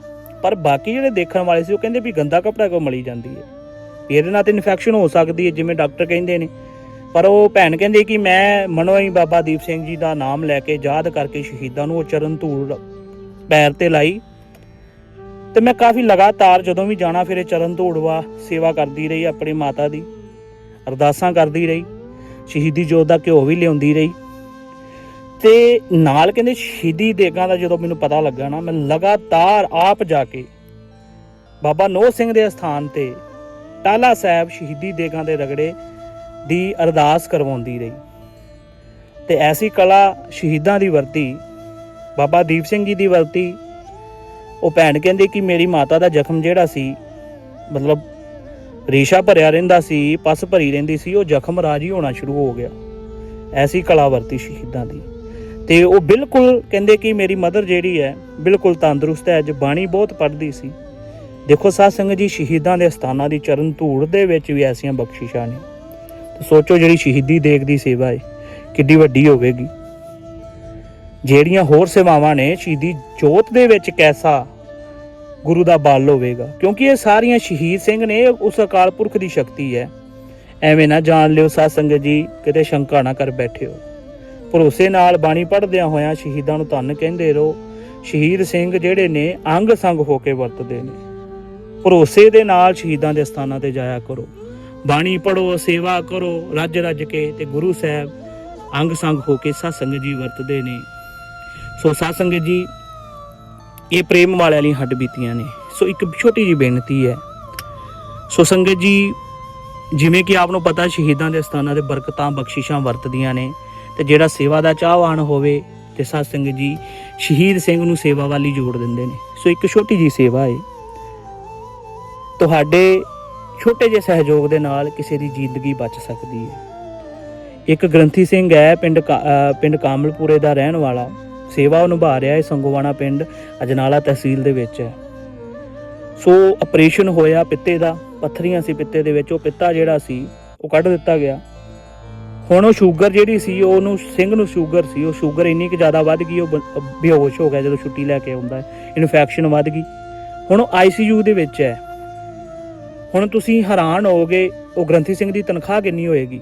ਪਰ ਬਾਕੀ ਜਿਹੜੇ ਦੇਖਣ ਵਾਲੇ ਸੀ ਉਹ ਕਹਿੰਦੇ ਵੀ ਗੰਦਾ ਕੱਪੜਾ ਕਿਉਂ ਮਲੀ ਜਾਂਦੀ ਹੈ ਵੀ ਇਹਦੇ ਨਾਲ ਤੇ ਇਨਫੈਕਸ਼ਨ ਹੋ ਸਕਦੀ ਹੈ ਜਿਵੇਂ ਡਾਕਟਰ ਕਹਿੰਦੇ ਨੇ। ਪਰ ਉਹ ਭੈਣ ਕਹਿੰਦੀ ਕਿ ਮੈਂ ਮਨੋਂ ਹੀ ਬਾਬਾ ਦੀਪ ਸਿੰਘ ਜੀ ਦਾ ਨਾਮ ਲੈ ਕੇ ਯਾਦ ਕਰਕੇ ਸ਼ਹੀਦਾਂ ਨੂੰ ਉਹ ਚਰਨ ਧੂੜ ਪੈਰ ਤੇ ਲਾਈ। ਤੇ ਮੈਂ ਕਾਫੀ ਲਗਾਤਾਰ ਜਦੋਂ ਵੀ ਜਾਣਾ ਫਿਰ ਇਹ ਚਰਨ ਧੂੜਵਾ ਸੇਵਾ ਕਰਦੀ ਰਹੀ, ਆਪਣੀ ਮਾਤਾ ਦੀ ਅਰਦਾਸਾਂ ਕਰਦੀ ਰਹੀ, ਸ਼ਹੀਦੀ ਜੋਤ ਦਾ ਘਿਓ ਵੀ ਲਿਆਉਂਦੀ ਰਹੀ। ਤੇ ਨਾਲ ਕਹਿੰਦੇ ਸ਼ਹੀਦੀ ਦੇਗਾਂ ਦਾ ਜਦੋਂ ਮੈਨੂੰ ਪਤਾ ਲੱਗਾ ਨਾ, ਮੈਂ ਲਗਾਤਾਰ ਆਪ ਜਾ ਕੇ ਬਾਬਾ ਨੋਹ ਸਿੰਘ ਦੇ ਸਥਾਨ ਤੇ, ਟਾਲਾ ਸਾਹਿਬ ਸ਼ਹੀਦੀ ਦੇਗਾਂ ਦੇ ਰਗੜੇ ਦੀ ਅਰਦਾਸ ਕਰਵਾਉਂਦੀ ਰਹੀ। ਤੇ ਐਸੀ ਕਲਾ ਸ਼ਹੀਦਾਂ ਦੀ ਵਰਤੀ, ਬਾਬਾ ਦੀਪ ਸਿੰਘ ਜੀ ਦੀ ਵਰਤੀ, ਉਹ ਭੈਣ ਕਹਿੰਦੇ ਕਿ ਮੇਰੀ ਮਾਤਾ ਦਾ ਜ਼ਖਮ ਜਿਹੜਾ ਸੀ, ਮਤਲਬ ਰੇਸ਼ਾ ਭਰਿਆ ਰਹਿੰਦਾ ਸੀ, ਪਸ ਭਰੀ ਰਹਿੰਦੀ ਸੀ, ਉਹ ਜ਼ਖਮ ਰਾਜੀ ਹੋਣਾ ਸ਼ੁਰੂ ਹੋ ਗਿਆ। ਐਸੀ ਕਲਾ ਵਰਤੀ ਸ਼ਹੀਦਾਂ ਦੀ। ਤੇ ਉਹ ਬਿਲਕੁਲ ਕਹਿੰਦੇ ਕਿ ਮੇਰੀ ਮਦਰ ਜਿਹੜੀ ਹੈ, ਬਿਲਕੁਲ ਤੰਦਰੁਸਤ ਹੈ, ਅੱਜ ਬਾਣੀ ਬਹੁਤ ਪੜ੍ਹਦੀ ਸੀ। ਦੇਖੋ, ਸਾਧ ਸੰਗਤ ਜੀ ਸ਼ਹੀਦਾਂ ਦੇ ਸਥਾਨਾਂ ਦੀ ਚਰਨ ਧੂੜ ਦੇ ਵਿੱਚ ਵੀ ਐਸੀਆਂ ਬਖਸ਼ਿਸ਼ਾਂ ਨੇ। ਸੋਚੋ ਜਿਹੜੀ ਸ਼ਹੀਦੀ ਦੇਗ ਦੀ ਸੇਵਾ ਹੈ ਕਿੱਡੀ ਵੱਡੀ ਹੋਵੇਗੀ। ਜਿਹੜੀਆਂ ਹੋਰ ਸੇਵਾਵਾਂ ਨੇ, ਸ਼ਹੀਦੀ ਜੋਤ ਦੇ ਵਿੱਚ ਕੈਸਾ ਗੁਰੂ ਦਾ ਬਲ ਹੋਵੇਗਾ। ਕਿਉਂਕਿ ਇਹ ਸਾਰੀਆਂ ਸ਼ਹੀਦ ਸਿੰਘ ਨੇ ਉਸ ਅਕਾਲ ਪੁਰਖ ਦੀ ਸ਼ਕਤੀ ਹੈ। ਐਵੇਂ ਨਾ ਜਾਣ ਲਿਓ ਸਾਧ ਸੰਗਤ ਜੀ, ਕਿਤੇ ਸ਼ੰਕਾ ਨਾ ਕਰ ਬੈਠੇ ਹੋ। ਭਰੋਸੇ ਨਾਲ ਬਾਣੀ ਪੜ੍ਹਦਿਆਂ ਹੋਇਆਂ ਸ਼ਹੀਦਾਂ ਨੂੰ ਧੰਨ ਕਹਿੰਦੇ ਰਹੋ। ਸ਼ਹੀਦ ਸਿੰਘ ਜਿਹੜੇ ਨੇ, ਅੰਗ ਸੰਗ ਹੋ ਕੇ ਵਰਤਦੇ ਨੇ। ਭਰੋਸੇ ਦੇ ਨਾਲ ਸ਼ਹੀਦਾਂ ਦੇ ਸਥਾਨਾਂ ਤੇ ਜਾਇਆ ਕਰੋ। ਬਾਣੀ ਪੜੋ ਸੇਵਾ ਕਰੋ, ਰੱਜ ਰੱਜ ਕੇ ਤੇ ਗੁਰੂ ਸਾਹਿਬ ਅੰਗ ਸੰਗ ਹੋ ਕੇ ਸਾਧ ਸੰਗਤ ਜੀ ਵਰਤਦੇ ਨੇ। ਸੋ ਸਾਧ ਸੰਗਤ ਜੀ, ਇਹ ਪ੍ਰੇਮ ਵਾਲਿਆਂ ਲਈ ਹੱਡ ਬੀਤੀਆਂ ਨੇ। ਸੋ ਇੱਕ ਛੋਟੀ ਜੀ ਬੇਨਤੀ ਹੈ। ਸੋ ਸੰਗਤ ਜੀ, ਜਿਵੇਂ ਕਿ ਆਪ ਨੂੰ ਪਤਾ, ਸ਼ਹੀਦਾਂ ਦੇ ਸਥਾਨਾਂ ਤੇ ਬਰਕਤਾਂ, ਬਖਸ਼ਿਸ਼ਾਂ ਵਰਤਦੀਆਂ ਨੇ ਤੇ ਜਿਹੜਾ ਸੇਵਾ ਦਾ ਚਾਹਵਾਨ ਹੋਵੇ ਤੇ ਸਾਧ ਸੰਗਤ ਜੀ ਸ਼ਹੀਦ ਸਿੰਘ ਨੂੰ ਸੇਵਾ ਵਾਲੀ ਜੋੜ ਦਿੰਦੇ ਨੇ। ਸੋ ਇੱਕ ਛੋਟੀ ਜੀ ਸੇਵਾ ਹੈ। ਤੁਹਾਡੇ ਛੋਟੇ ਜਿਹੇ ਸਹਿਯੋਗ ਦੇ ਨਾਲ ਕਿਸੇ ਦੀ ਜ਼ਿੰਦਗੀ ਬਚ ਸਕਦੀ ਹੈ। ਇੱਕ ਗ੍ਰੰਥੀ ਸਿੰਘ ਹੈ, ਪਿੰਡ ਕਾ- ਪਿੰਡ ਕਾਮਲਪੁਰੇ ਦਾ ਰਹਿਣ ਵਾਲਾ। ਸੇਵਾ ਉਹ ਨਿਭਾ ਰਿਹਾ ਹੈ ਸੰਗੋਵਾਣਾ ਪਿੰਡ ਅਜਨਾਲਾ ਤਹਿਸੀਲ ਦੇ ਵਿੱਚ। ਹੈ ਸੋ ਆਪਰੇਸ਼ਨ ਹੋਇਆ ਪਿੱਤੇ ਦਾ, ਪੱਥਰੀਆਂ ਸੀ ਪਿੱਤੇ ਦੇ ਵਿੱਚ, ਉਹ ਪਿੱਤਾ ਜਿਹੜਾ ਸੀ, ਉਹ ਕੱਢ ਦਿੱਤਾ ਗਿਆ। ਹੁਣ ਉਹ ਸ਼ੂਗਰ ਜਿਹੜੀ ਸੀ, ਉਹਨੂੰ, ਸਿੰਘ ਨੂੰ ਸ਼ੂਗਰ ਸੀ, ਉਹ ਸ਼ੂਗਰ ਇੰਨੀ ਕਿ ਜ਼ਿਆਦਾ ਵੱਧ ਗਈ, ਉਹ ਬ- ਬੇਹੋਸ਼ ਹੋ ਗਿਆ ਜਦੋਂ ਛੁੱਟੀ ਲੈ ਕੇ ਆਉਂਦਾ ਇਨਫੈਕਸ਼ਨ ਵੱਧ ਗਈ। ਹੁਣ ਉਹ ਆਈਸੀਯੂ ਦੇ ਵਿੱਚ ਹੈ। ਹੁਣ ਤੁਸੀਂ ਹੈਰਾਨ ਹੋਗੇ ਉਹ ਗ੍ਰੰਥੀ ਸਿੰਘ ਦੀ ਤਨਖਾਹ ਕਿੰਨੀ ਹੋਏਗੀ?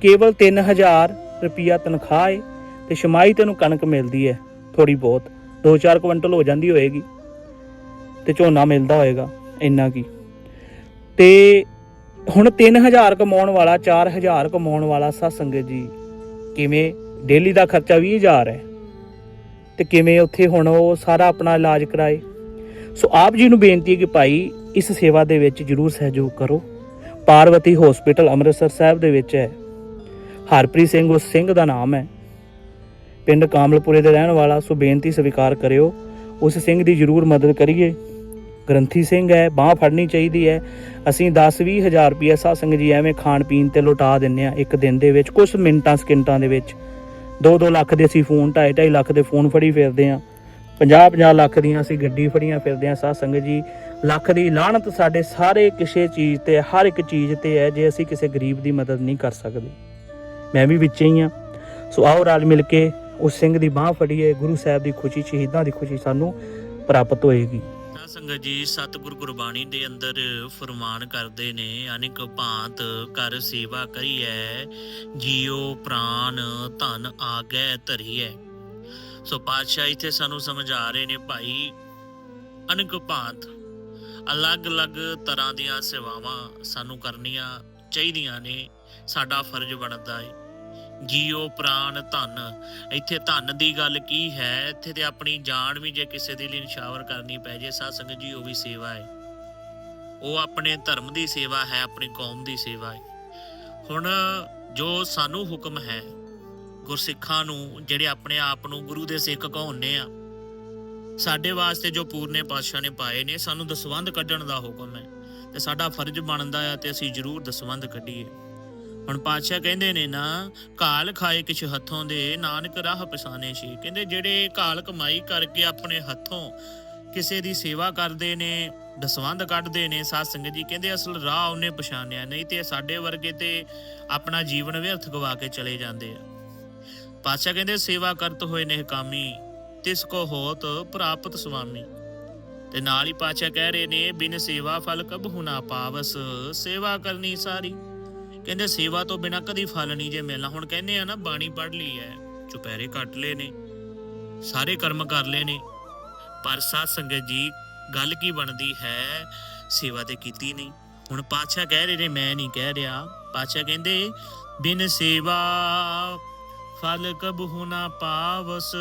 ਕੇਵਲ 3000 ਰੁਪਿਆ ਤਨਖਾਹ ਹੈ ਤੇ ਸ਼ਮਾਈ ਤੈਨੂੰ ਕਣਕ ਮਿਲਦੀ ਹੈ ਥੋੜੀ ਬਹੁਤ 2-4 ਕੁਇੰਟਲ ਹੋ ਜਾਂਦੀ ਹੋਏਗੀ। ਤੇ ਝੋਨਾ ਮਿਲਦਾ ਹੋਏਗਾ, ਇੰਨਾ ਕੀ। ਤੇ ਹੁਣ 3000 ਕਮਾਉਣ ਵਾਲਾ 4000 ਕਮਾਉਣ ਵਾਲਾ ਸਤ ਸੰਗਤ ਜੀ, ਕਿਵੇਂ ਡੇਲੀ ਦਾ ਖਰਚਾ 20000 ਹੈ? ਤੇ ਕਿਵੇਂ ਉੱਥੇ ਹੁਣ ਉਹ ਸਾਰਾ ਆਪਣਾ ਇਲਾਜ ਕਰਾਏ? ਸੋ ਆਪ ਜੀ ਨੂੰ ਬੇਨਤੀ ਹੈ ਕਿ ਭਾਈ ਇਸ ਸੇਵਾ ਦੇ ਵਿੱਚ ਜਰੂਰ ਸਹਿਯੋਗ ਕਰੋ। ਪਾਰਵਤੀ ਹਸਪੀਟਲ ਅੰਮ੍ਰਿਤਸਰ ਸਾਹਿਬ ਦੇ ਵਿੱਚ ਹੈ। ਹਰਪ੍ਰੀਤ ਸਿੰਘ ਉਸ ਸਿੰਘ ਦਾ ਨਾਮ ਹੈ। ਪਿੰਡ ਕਾਮਲਪੁਰੇ ਦੇ ਰਹਿਣ ਵਾਲਾ, ਸੋ ਬੇਨਤੀ ਸਵੀਕਾਰ ਕਰਿਓ, ਉਸ ਸਿੰਘ ਦੀ ਜਰੂਰ ਮਦਦ ਕਰੀਏ। ਗ੍ਰੰਥੀ ਸਿੰਘ ਹੈ, ਬਾਹ ਫੜਨੀ ਚਾਹੀਦੀ ਹੈ। ਅਸੀਂ 10-20 ਹਜ਼ਾਰ ਰੁਪਏ ਸਾਸੰਗ ਜੀ ਐਵੇਂ ਖਾਣ ਪੀਣ ਤੇ ਲੁਟਾ ਦਿੰਨੇ ਆ ਇੱਕ ਦਿਨ ਦੇ ਵਿੱਚ ਕੁਝ ਮਿੰਟਾਂ ਸਕਿੰਟਾਂ ਦੇ ਵਿੱਚ। 2-2 ਲੱਖ ਦੇ ਅਸੀਂ ਫੋਨ 2.5 ਲੱਖ ਦੇ ਫੋਨ ਫੜੀ ਫਿਰਦੇ ਆ 50-50 ਲੱਖ ਦੀਆਂ ਅਸੀਂ ਗੱਡੀ ਫੜੀਆਂ ਫਿਰਦੇ ਆ ਸਾਸੰਗ ਜੀ। ਲੱਖ ਦੀ ਲਾਹਨਤ ਸਾਡੇ ਸਾਰੇ ਕਿਸੇ ਚੀਜ਼ ਤੇ, ਹਰ ਇੱਕ ਚੀਜ਼ ਤੇ ਹੈ ਜੇ ਅਸੀਂ ਕਿਸੇ ਗਰੀਬ ਦੀ ਮਦਦ ਨਹੀਂ ਕਰ ਸਕਦੇ। ਮੈਂ ਵੀ ਵਿੱਚ ਹੀ ਆ ਸੋ ਆਓ ਰਲ ਮਿਲ ਕੇ ਉਸ ਸਿੰਘ ਦੀ ਬਾਹ ਫੜੀਏ, ਗੁਰੂ ਸਾਹਿਬ ਦੀ ਖੁਸ਼ੀ, ਸ਼ਹੀਦਾਂ ਦੀ ਖੁਸ਼ੀ ਸਾਨੂੰ ਪ੍ਰਾਪਤ ਹੋਏਗੀ। ਸੰਗਤ ਜੀ, ਸਤਿਗੁਰ ਗੁਰਬਾਣੀ ਦੇ ਅੰਦਰ ਫਰਮਾਨ ਕਰਦੇ ਨੇ, ਅਨੇਕ ਭਾਂਤ ਕਰ ਸੇਵਾ ਕਰੀਐ, ਜੀਉ ਪ੍ਰਾਨ ਧਨ ਆਗੈ ਧਰੀਐ। ਸੋ ਪਾਤਸ਼ਾਹ ਇੱਥੇ ਸਾਨੂੰ ਸਮਝਾ ਰਹੇ ਨੇ ਭਾਈ, ਅਨੇਕ ਭਾਂਤ ਅਲੱਗ-ਅਲੱਗ ਤਰ੍ਹਾਂ ਦੀਆਂ ਸੇਵਾਵਾਂ ਸਾਨੂੰ ਕਰਨੀਆਂ ਚਾਹੀਦੀਆਂ ਨੇ, ਸਾਡਾ ਫਰਜ਼ ਬਣਦਾ ਹੈ ਜੀਓ, ਪ੍ਰਾਨ, ਧਨ। ਇੱਥੇ ਧਨ ਦੀ ਗੱਲ ਕੀ ਹੈ? ਇੱਥੇ ਤੇ ਆਪਣੀ ਜਾਨ ਵੀ ਜੇ ਕਿਸੇ ਦੇ ਲਈ ਨਿਸ਼ਾਵਰ ਕਰਨੀ ਪੈ ਜੇ ਸਾਧ ਸੰਗਤ ਜੀ, ਉਹ ਵੀ ਸੇਵਾ ਹੈ ਉਹ ਆਪਣੇ ਧਰਮ ਦੀ ਸੇਵਾ ਹੈ, ਆਪਣੀ ਕੌਮ ਦੀ ਸੇਵਾ ਹੈ ਹੁਣ ਜੋ ਸਾਨੂੰ ਹੁਕਮ ਹੈ ਗੁਰਸਿੱਖਾਂ ਨੂੰ, ਜਿਹੜੇ ਆਪਣੇ ਆਪ ਨੂੰ ਗੁਰੂ ਦੇ ਸਿੱਖ ਕਹਾਉਂਦੇ ਆ ਸਾਡੇ ਵਾਸਤੇ ਜੋ ਪੂਰਨੇ ਪਾਤਸ਼ਾਹ ਨੇ ਪਾਏ ਨੇ, ਸਾਨੂੰ ਦਸਵੰਧ ਕੱਢਣ ਦਾ ਹੁਕਮ ਹੈ। ਤੇ ਸਾਡਾ ਫਰਜ਼ ਬਣਦਾ ਆ ਤੇ ਅਸੀਂ ਜ਼ਰੂਰ ਦਸਵੰਧ ਕੱਢੀਏ। ਹੁਣ ਪਾਤਸ਼ਾਹ ਕਹਿੰਦੇ ਨੇ ਨਾ ਕਾਲ ਖਾਏ ਕਿਛ ਹੱਥੋਂ ਦੇ, ਨਾਨਕ ਰਾਹ ਪਛਾਣੇ ਸੀ ਕਹਿੰਦੇ ਜਿਹੜੇ ਕਾਲ ਕਮਾਈ ਕਰਕੇ ਆਪਣੇ ਹੱਥੋਂ ਕਿਸੇ ਦੀ ਸੇਵਾ ਕਰਦੇ ਨੇ, ਦਸਵੰਧ ਕੱਢਦੇ ਨੇ, ਸਾਧ ਸੰਗਤ ਜੀ, ਕਹਿੰਦੇ ਅਸਲ ਰਾਹ ਉਹਨੇ ਪਛਾਣਿਆ ਨਹੀਂ ਤੇ ਸਾਡੇ ਵਰਗੇ ਤੇ ਆਪਣਾ ਜੀਵਨ ਵਿਅਰਥ ਗਵਾ ਕੇ ਚਲੇ ਜਾਂਦੇ ਆ। ਪਾਤਸ਼ਾਹ ਕਹਿੰਦੇ ਸੇਵਾ ਕਰਤ ਹੋਏ ਨੇ ਕਾਮੀ। ਤਿਸ ਕੋ ਹੋਤ ਪ੍ਰਾਪਤ ਸੁਆਮੀ। ਤੇ ਨਾਲ ਹੀ ਪਾਤਸ਼ਾਹ ਕਹਿ ਰਹੇ ਨੇ, ਬਿਨ ਸੇਵਾ ਫਲ ਕਬਹੁ ਨਾ ਪਾਵਸ, ਸੇਵਾ ਕਰਨੀ ਸਾਰੀ। ਕਹਿੰਦੇ ਸੇਵਾ ਤੋਂ ਬਿਨਾ ਕਦੀ ਫਲ ਨਹੀਂ ਜੇ ਮਿਲਣਾ। ਹੁਣ ਕਹਿੰਦੇ ਆ ਨਾ, ਬਾਣੀ ਪੜ ਲਈ ਹੈ ਚੁਪਹਿਰੇ ਕੱਟ ਲਏ ਨੇ, ਸਾਰੇ ਕਰਮ ਕਰ ਲਏ ਨੇ। ਪਰ ਸਾਧ ਸੰਗਤ ਜੀ, ਗੱਲ ਕੀ ਬਣਦੀ ਹੈ, ਸੇਵਾ ਤੇ ਕੀਤੀ ਨਹੀਂ। ਹੁਣ ਪਾਤਸ਼ਾਹ ਕਹਿ ਰਹੇ ਨੇ, ਮੈਂ ਨਹੀਂ ਕਹਿ ਰਿਹਾ। ਪਾਤਸ਼ਾਹ ਕਹਿੰਦੇ, ਬਿਨ ਸੇਵਾ ਫਲ ਕਬਹੁ ਨਾ ਪਾਵਸ,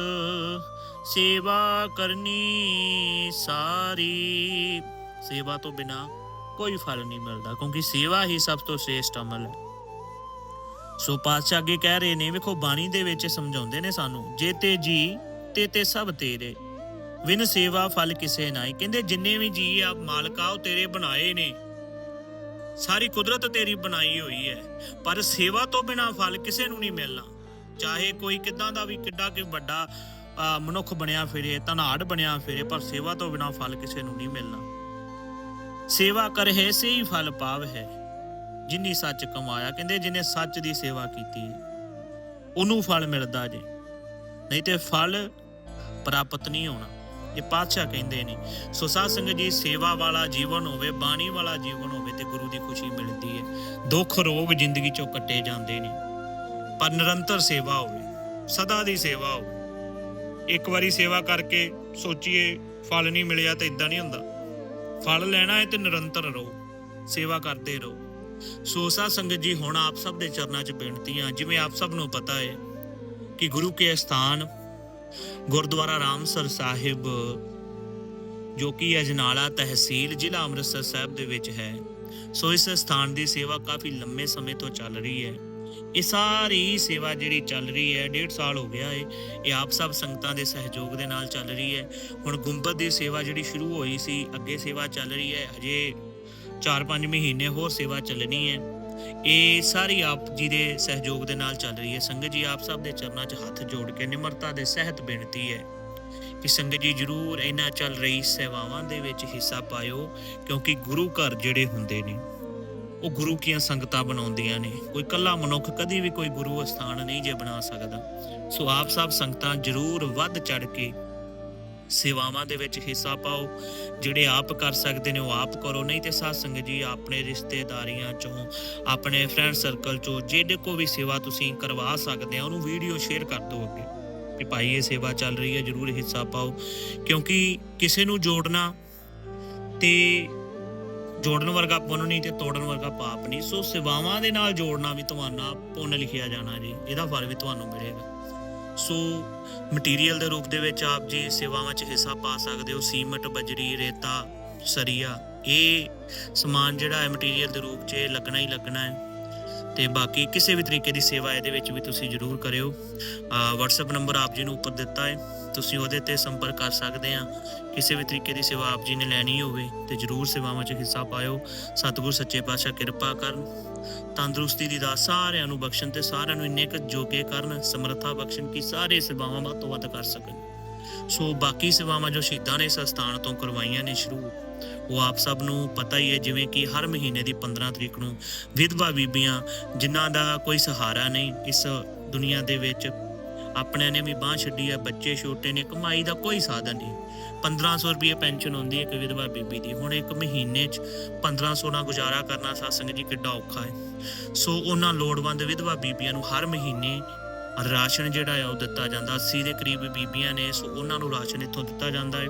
ਸੇਵਾ ਕਰਨੀ ਸਾਰੀ। ਸੇਵਾ ਤੋਂ ਬਿਨਾ ਕੋਈ ਫਲ ਨਹੀਂ ਮਿਲਦਾ, ਕਿਉਂਕਿ ਸੇਵਾ ਹੀ ਸਭ ਤੋਂ ਸ੍ਰੇਸ਼ਟ ਅਮਲ ਹੈ। ਸੋ ਪਾਤਸ਼ਾਹ ਅੱਗੇ ਕਹਿ ਰਹੇ ਨੇ, ਵੇਖੋ, ਬਾਣੀ ਦੇ ਵਿੱਚ ਸਮਝਾਉਂਦੇ ਨੇ ਸਾਨੂੰ, ਜੇ ਤੇ ਜੀ, ਤੇ ਤੇ ਸਭ ਤੇਰੇ। ਵਿਨ ਸੇਵਾ ਫਲ ਕਿਸੇ ਨਾਈ। ਕਹਿੰਦੇ, ਜਿੰਨੇ ਵੀ ਜੀ ਆ, ਮਾਲਕਾ ਉਹ ਤੇਰੇ ਬਣਾਏ ਨੇ। ਸਾਰੀ ਕੁਦਰਤ ਤੇਰੀ ਬਣਾਈ ਹੋਈ ਹੈ। ਪਰ ਸੇਵਾ ਤੋਂ ਬਿਨਾ ਫਲ ਕਿਸੇ ਨੂੰ ਨਹੀਂ ਮਿਲਣਾ। ਚਾਹੇ ਕੋਈ ਕਿੱਦਾਂ ਦਾ ਵੀ, ਕਿੱਡਾ ਕਿ ਵੱਡਾ ਮਨੁੱਖ ਬਣਿਆ ਫਿਰੇ, ਧਨਾੜ ਬਣਿਆ ਫਿਰੇ, ਪਰ ਸੇਵਾ ਤੋਂ ਬਿਨਾ ਫਲ ਕਿਸੇ ਨੂੰ ਨਹੀਂ ਮਿਲਣਾ। ਸੇਵਾ ਕਰਹਿ ਸੇ ਫਲ ਪਾਵ ਜਿਨੀ ਸੱਚ ਕਮਾਇਆ, ਕਹਿੰਦੇ ਜਿਨੇ ਸੱਚ ਦੀ ਸੇਵਾ ਕੀਤੀ ਉਹਨੂੰ ਫਲ ਮਿਲਦਾ ਜੇ। ਨਹੀਂ ਤੇ ਫਲ ਪ੍ਰਾਪਤ ਨਹੀਂ ਹੋਣਾ। ਇਹ ਪਾਤਸ਼ਾਹ ਕਹਿੰਦੇ ਨੇ, ਸੋ ਸਾਧ ਸੰਗਤ ਜੀ, ਸੇਵਾ ਵਾਲਾ ਜੀਵਨ ਹੋਵੇ, ਬਾਣੀ ਵਾਲਾ ਜੀਵਨ ਹੋਵੇ ਤੇ ਗੁਰੂ ਦੀ ਖੁਸ਼ੀ ਮਿਲਦੀ ਹੈ। ਦੁੱਖ ਰੋਗ ਜ਼ਿੰਦਗੀ ਚੋਂ ਕੱਟੇ ਜਾਂਦੇ ਨੇ। ਪਰ ਨਿਰੰਤਰ ਸੇਵਾ ਹੋਵੇ, ਸਦਾ ਦੀ ਸੇਵਾ ਹੋਵੇ। ਇੱਕ ਵਾਰੀ ਸੇਵਾ ਕਰਕੇ ਸੋਚੀਏ, ਫਲ ਨਹੀਂ ਮਿਲਿਆ ਤਾਂ ਇਦਾਂ ਨਹੀਂ ਹੁੰਦਾ। ਫਲ ਲੈਣਾ ਹੈ ਤੇ ਨਿਰੰਤਰ ਰਹੋ, ਸੇਵਾ ਕਰਦੇ ਰਹੋ। ਸੋਸਾ ਸੰਗਤ ਜੀ, ਹੁਣ ਆਪ ਸਭ ਦੇ ਚਰਨਾਂ 'ਚ ਬੇਨਤੀਆਂ, ਜਿਵੇਂ ਆਪ ਸਭ ਨੂੰ ਪਤਾ ਹੈ ਕਿ ਗੁਰੂ ਕੇ ਸਥਾਨ ਗੁਰਦੁਆਰਾ ਰਾਮਸਰ ਸਾਹਿਬ, ਜੋ ਕਿ ਅਜਨਾਲਾ ਤਹਿਸੀਲ ਜ਼ਿਲ੍ਹਾ ਅੰਮ੍ਰਿਤਸਰ ਸਾਹਿਬ ਦੇ ਵਿੱਚ ਹੈ, ਸੋ ਇਸ ਸਥਾਨ ਦੀ ਸੇਵਾ ਕਾਫੀ ਲੰਮੇ ਸਮੇਂ ਤੋਂ ਚੱਲ ਰਹੀ ਹੈ। ਇਹ ਸਾਰੀ ਸੇਵਾ ਜਿਹੜੀ ਚੱਲ ਰਹੀ ਹੈ, ਡੇਢ ਸਾਲ ਹੋ ਗਿਆ ਹੈ ਇਹ ਆਪ ਸਭ ਸੰਗਤਾਂ ਦੇ ਸਹਿਯੋਗ ਦੇ ਨਾਲ ਚੱਲ ਰਹੀ ਹੈ। ਹੁਣ ਗੁੰਬਦ ਦੀ ਸੇਵਾ ਜਿਹੜੀ ਸ਼ੁਰੂ ਹੋਈ ਸੀ, ਅੱਗੇ ਸੇਵਾ ਚੱਲ ਰਹੀ ਹੈ ਅਜੇ 4-5 ਮਹੀਨੇ ਹੋਰ ਸੇਵਾ ਚੱਲਣੀ ਹੈ। ਇਹ ਸਾਰੀ ਆਪ ਜੀ ਦੇ ਸਹਿਯੋਗ ਦੇ ਨਾਲ ਚੱਲ ਰਹੀ ਹੈ। ਸੰਗਤ ਜੀ ਆਪ ਸਭ ਦੇ ਚਰਨਾਂ 'ਚ ਹੱਥ ਜੋੜ ਕੇ ਨਿਮਰਤਾ ਦੇ ਸਹਿਤ ਬੇਨਤੀ ਹੈ ਕਿ ਸੰਗਤ ਜੀ ਜਰੂਰ ਇਹਨਾਂ ਚੱਲ ਰਹੀ ਸੇਵਾਵਾਂ ਦੇ ਵਿੱਚ ਹਿੱਸਾ ਪਾਇਓ, ਕਿਉਂਕਿ ਗੁਰੂ ਘਰ ਜਿਹੜੇ ਹੁੰਦੇ ਨੇ। ਉਹ ਗੁਰੂ ਕੀਆਂ ਸੰਗਤਾਂ ਬਣਾਉਂਦੀਆਂ ਨੇ। ਕੋਈ ਕੱਲਾ ਮਨੁੱਖ ਕਦੀ ਵੀ ਕੋਈ ਗੁਰੂ ਅਸਥਾਨ ਨਹੀਂ ਜੇ ਬਣਾ ਸਕਦਾ। ਸੋ ਆਪ ਸਭ ਸੰਗਤਾਂ ਜਰੂਰ ਵੱਧ ਚੜ ਕੇ ਸੇਵਾਵਾਂ ਦੇ ਵਿੱਚ ਹਿੱਸਾ ਪਾਓ। ਜਿਹੜੇ ਆਪ ਕਰ ਸਕਦੇ ਨੇ ਉਹ ਆਪ ਕਰੋ, ਨਹੀਂ ਤੇ ਸਾਧ ਸੰਗਤ ਜੀ ਆਪਣੇ ਰਿਸ਼ਤੇਦਾਰੀਆਂ ਚੋਂ, ਆਪਣੇ ਫਰੈਂਡ ਸਰਕਲ ਚੋਂ ਜਿਹੜੇ ਕੋ ਵੀ ਸੇਵਾ ਤੁਸੀਂ ਕਰਵਾ ਸਕਦੇ ਆ, ਉਹਨੂੰ ਵੀਡੀਓ ਸ਼ੇਅਰ ਕਰ ਦਿਓ ਅੱਗੇ। ਕਿ ਭਾਈ ਇਹ ਸੇਵਾ ਚੱਲ ਰਹੀ ਹੈ, ਜਰੂਰ ਹਿੱਸਾ ਪਾਓ। ਕਿਉਂਕਿ ਕਿਸੇ ਨੂੰ ਜੋੜਨਾ ਤੇ ਜੋੜਨ ਵਰਗਾ ਪੁੰਨ ਨਹੀਂ ਤੇ ਤੋੜਨ ਵਰਗਾ ਪਾਪ ਨਹੀਂ। ਸੋ ਸੇਵਾਵਾਂ ਦੇ ਨਾਲ ਜੋੜਨਾ ਵੀ ਤੁਹਾਨੂੰ ਪੁੰਨ ਲਿਖਿਆ ਜਾਣਾ ਜੀ। ਇਹਦਾ ਫਲ ਵੀ ਤੁਹਾਨੂੰ ਮਿਲੇਗਾ। ਸੋ ਮਟੀਰੀਅਲ ਦੇ ਰੂਪ ਦੇ ਵਿੱਚ ਆਪ ਜੀ ਸੇਵਾਵਾਂ 'ਚ ਹਿੱਸਾ ਪਾ ਸਕਦੇ ਹੋ। ਸੀਮਟ, ਬਜਰੀ, ਰੇਤਾ, ਸਰੀਆ। ਇਹ ਸਮਾਨ ਜਿਹੜਾ ਹੈ ਮਟੀਰੀਅਲ ਦੇ ਰੂਪ 'ਚ ਲੱਗਣਾ ਹੀ ਲੱਗਣਾ ਹੈ। ਤੇ ਬਾਕੀ ਕਿਸੇ ਵੀ ਤਰੀਕੇ ਦੀ ਸੇਵਾ ਇਹਦੇ ਵਿੱਚ ਵੀ ਤੁਸੀਂ ਜਰੂਰ ਕਰਿਓ। ਅਹ WhatsApp ਨੰਬਰ ਆਪ ਜੀ ਨੂੰ ਉੱਪਰ ਦਿੱਤਾ ਹੈ। ਤੁਸੀਂ ਉਹਦੇ ਤੇ ਸੰਪਰਕ ਕਰ ਸਕਦੇ ਆ ਕਿਸੇ ਵੀ ਤਰੀਕੇ ਦੀ ਸੇਵਾ ਆਪ ਜੀ ਨੇ ਲੈਣੀ ਹੋਵੇ ਤੇ ਜਰੂਰ ਸੇਵਾਵਾਂ 'ਚ ਹਿੱਸਾ ਪਾਇਓ। ਸਤਿਗੁਰ ਸੱਚੇ ਪਾਤਸ਼ਾਹ ਕਿਰਪਾ ਕਰਨ। ਤੰਦਰੁਸਤੀ ਦੀ ਦਾਤ ਸਾਰਿਆਂ ਨੂੰ ਬਖਸ਼ਣ ਤੇ ਸਾਰਿਆਂ ਨੂੰ ਇੰਨੇ ਕੁ ਜੋਗੇ ਕਰਨ, ਸਮਰੱਥਾ ਬਖਸ਼ਣ ਕਿ ਸਾਰੇ ਸੇਵਾਵਾਂ ਵੱਧ ਤੋਂ ਵੱਧ ਕਰ ਸਕਣ। ਸੋ ਬਾਕੀ ਸੇਵਾਵਾਂ ਜੋ ਸ਼ਹੀਦਾਂ ਨੇ ਇਸ ਸਥਾਨ ਤੋਂ ਕਰਵਾਈਆਂ ਨੇ ਸ਼ੁਰੂ ਉਹ ਆਪ ਸਭ ਨੂੰ ਪਤਾ ਹੀ ਹੈ, ਜਿਵੇਂ ਕਿ ਹਰ ਮਹੀਨੇ ਦੀ 15 ਤਰੀਕ ਨੂੰ ਵਿਧਵਾ ਬੀਬੀਆਂ, ਜਿਨ੍ਹਾਂ ਦਾ ਕੋਈ ਸਹਾਰਾ ਨਹੀਂ, ਇਸ ਦੁਨੀਆ ਦੇ ਵਿੱਚ ਆਪਣਿਆਂ ਨੇ ਵੀ ਬਾਹ ਛੱਡੀ ਹੈ, ਬੱਚੇ ਛੋਟੇ ਨੇ, ਕਮਾਈ ਦਾ ਕੋਈ ਸਾਧਨ ਨਹੀਂ। 1500 ਰੁਪਏ ਪੈਨਸ਼ਨ ਹੁੰਦੀ ਹੈ ਇੱਕ ਵਿਧਵਾ ਬੀਬੀ ਦੀ। ਹੁਣ ਇੱਕ ਮਹੀਨੇ 'ਚ 1500 ਨਾਲ ਗੁਜ਼ਾਰਾ ਕਰਨਾ ਸਾਸੰਗ ਜੀ ਕਿੱਡਾ ਔਖਾ ਹੈ। ਸੋ ਉਹਨਾਂ ਲੋੜਵੰਦ ਵਿਧਵਾ ਬੀਬੀਆਂ ਨੂੰ ਹਰ ਮਹੀਨੇ ਰਾਸ਼ਨ ਜਿਹੜਾ ਹੈ ਉਹ ਦਿੱਤਾ ਜਾਂਦਾ। 80 ਦੇ ਕਰੀਬ ਬੀਬੀਆਂ ਨੇ, ਸੋ ਉਹਨਾਂ ਨੂੰ ਰਾਸ਼ਨ ਇੱਥੋਂ ਦਿੱਤਾ ਜਾਂਦਾ ਹੈ।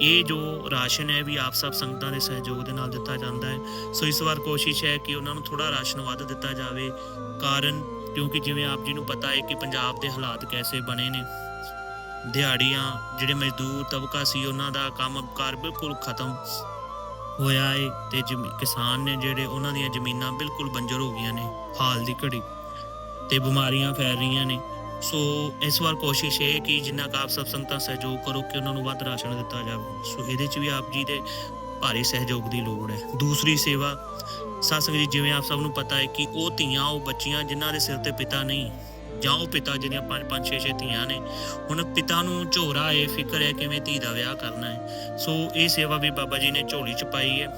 ਇਹ ਜੋ ਰਾਸ਼ਨ ਹੈ ਵੀ ਆਪ ਸਭ ਸੰਗਤਾਂ ਦੇ ਸਹਿਯੋਗ ਦੇ ਨਾਲ ਦਿੱਤਾ ਜਾਂਦਾ ਹੈ। ਸੋ ਇਸ ਵਾਰ ਕੋਸ਼ਿਸ਼ ਹੈ ਕਿ ਉਹਨਾਂ ਨੂੰ ਥੋੜਾ ਰਾਸ਼ਨ ਵੱਧ ਦਿੱਤਾ ਜਾਵੇ। ਕਾਰਨ ਕਿਉਂਕਿ ਜਿਵੇਂ ਆਪ ਜੀ ਨੂੰ ਪਤਾ ਹੈ ਕਿ ਪੰਜਾਬ ਦੇ ਹਾਲਾਤ ਕੈਸੇ ਬਣੇ ਨੇ। ਦਿਹਾੜੀਆਂ, ਜਿਹੜੇ ਮਜ਼ਦੂਰ ਤਬਕਾ ਸੀ, ਉਹਨਾਂ ਦਾ ਕੰਮਕਾਰ ਬਿਲਕੁਲ ਖਤਮ ਹੋਇਆ ਹੈ ਤੇ ਜ਼ਮੀ- ਕਿਸਾਨ ਨੇ ਜਿਹੜੇ ਉਹਨਾਂ ਦੀਆਂ ਜ਼ਮੀਨਾਂ ਬਿਲਕੁਲ ਬੰਜਰ ਹੋ ਗਈਆਂ ਨੇ, ਹਾਲ ਦੀ ਘੜੀ। ਤੇ ਬਿਮਾਰੀਆਂ ਫੈਲ ਰਹੀਆਂ ਨੇ। ਸੋ ਇਸ ਵਾਰ ਕੋਸ਼ਿਸ਼ ਇਹ ਹੈ ਕਿ ਜਿੰਨਾ ਕੁ ਆਪ ਸਭ ਸੰਗਤਾਂ ਸਹਿਯੋਗ ਕਰੋ ਕਿ ਉਹਨਾਂ ਨੂੰ ਵੱਧ ਰਾਸ਼ਨ ਦਿੱਤਾ ਜਾਵੇ। ਸੋ ਇਹਦੇ 'ਚ ਵੀ ਆਪ ਜੀ ਦੇ ਭਾਰੀ ਸਹਿਯੋਗ ਦੀ ਲੋੜ ਹੈ। ਦੂਸਰੀ ਸੇਵਾ ਸਾਸੰਗ ਜੀ, ਜਿਵੇਂ ਆਪ ਸਭ ਨੂੰ ਪਤਾ ਹੈ ਕਿ ਉਹ ਧੀਆਂ, ਉਹ ਬੱਚੀਆਂ ਜਿਨ੍ਹਾਂ ਦੇ ਸਿਰ ਤੇ ਪਿਤਾ ਨਹੀਂ, ਜਾਂ ਉਹ ਪਿਤਾ ਜਿਹਦੀਆਂ ਪੰਜ ਪੰਜ, ਛੇ ਛੇ ਧੀਆਂ ਨੇ, ਹੁਣ ਪਿਤਾ ਨੂੰ ਝੋਰਾ ਹੈ, ਫਿਕਰ ਹੈ ਕਿਵੇਂ ਧੀ ਦਾ ਵਿਆਹ ਕਰਨਾ ਹੈ। ਸੋ ਇਹ ਸੇਵਾ ਵੀ ਬਾਬਾ ਜੀ ਨੇ ਝੋਲੀ ਚ ਪਾਈ ਹੈ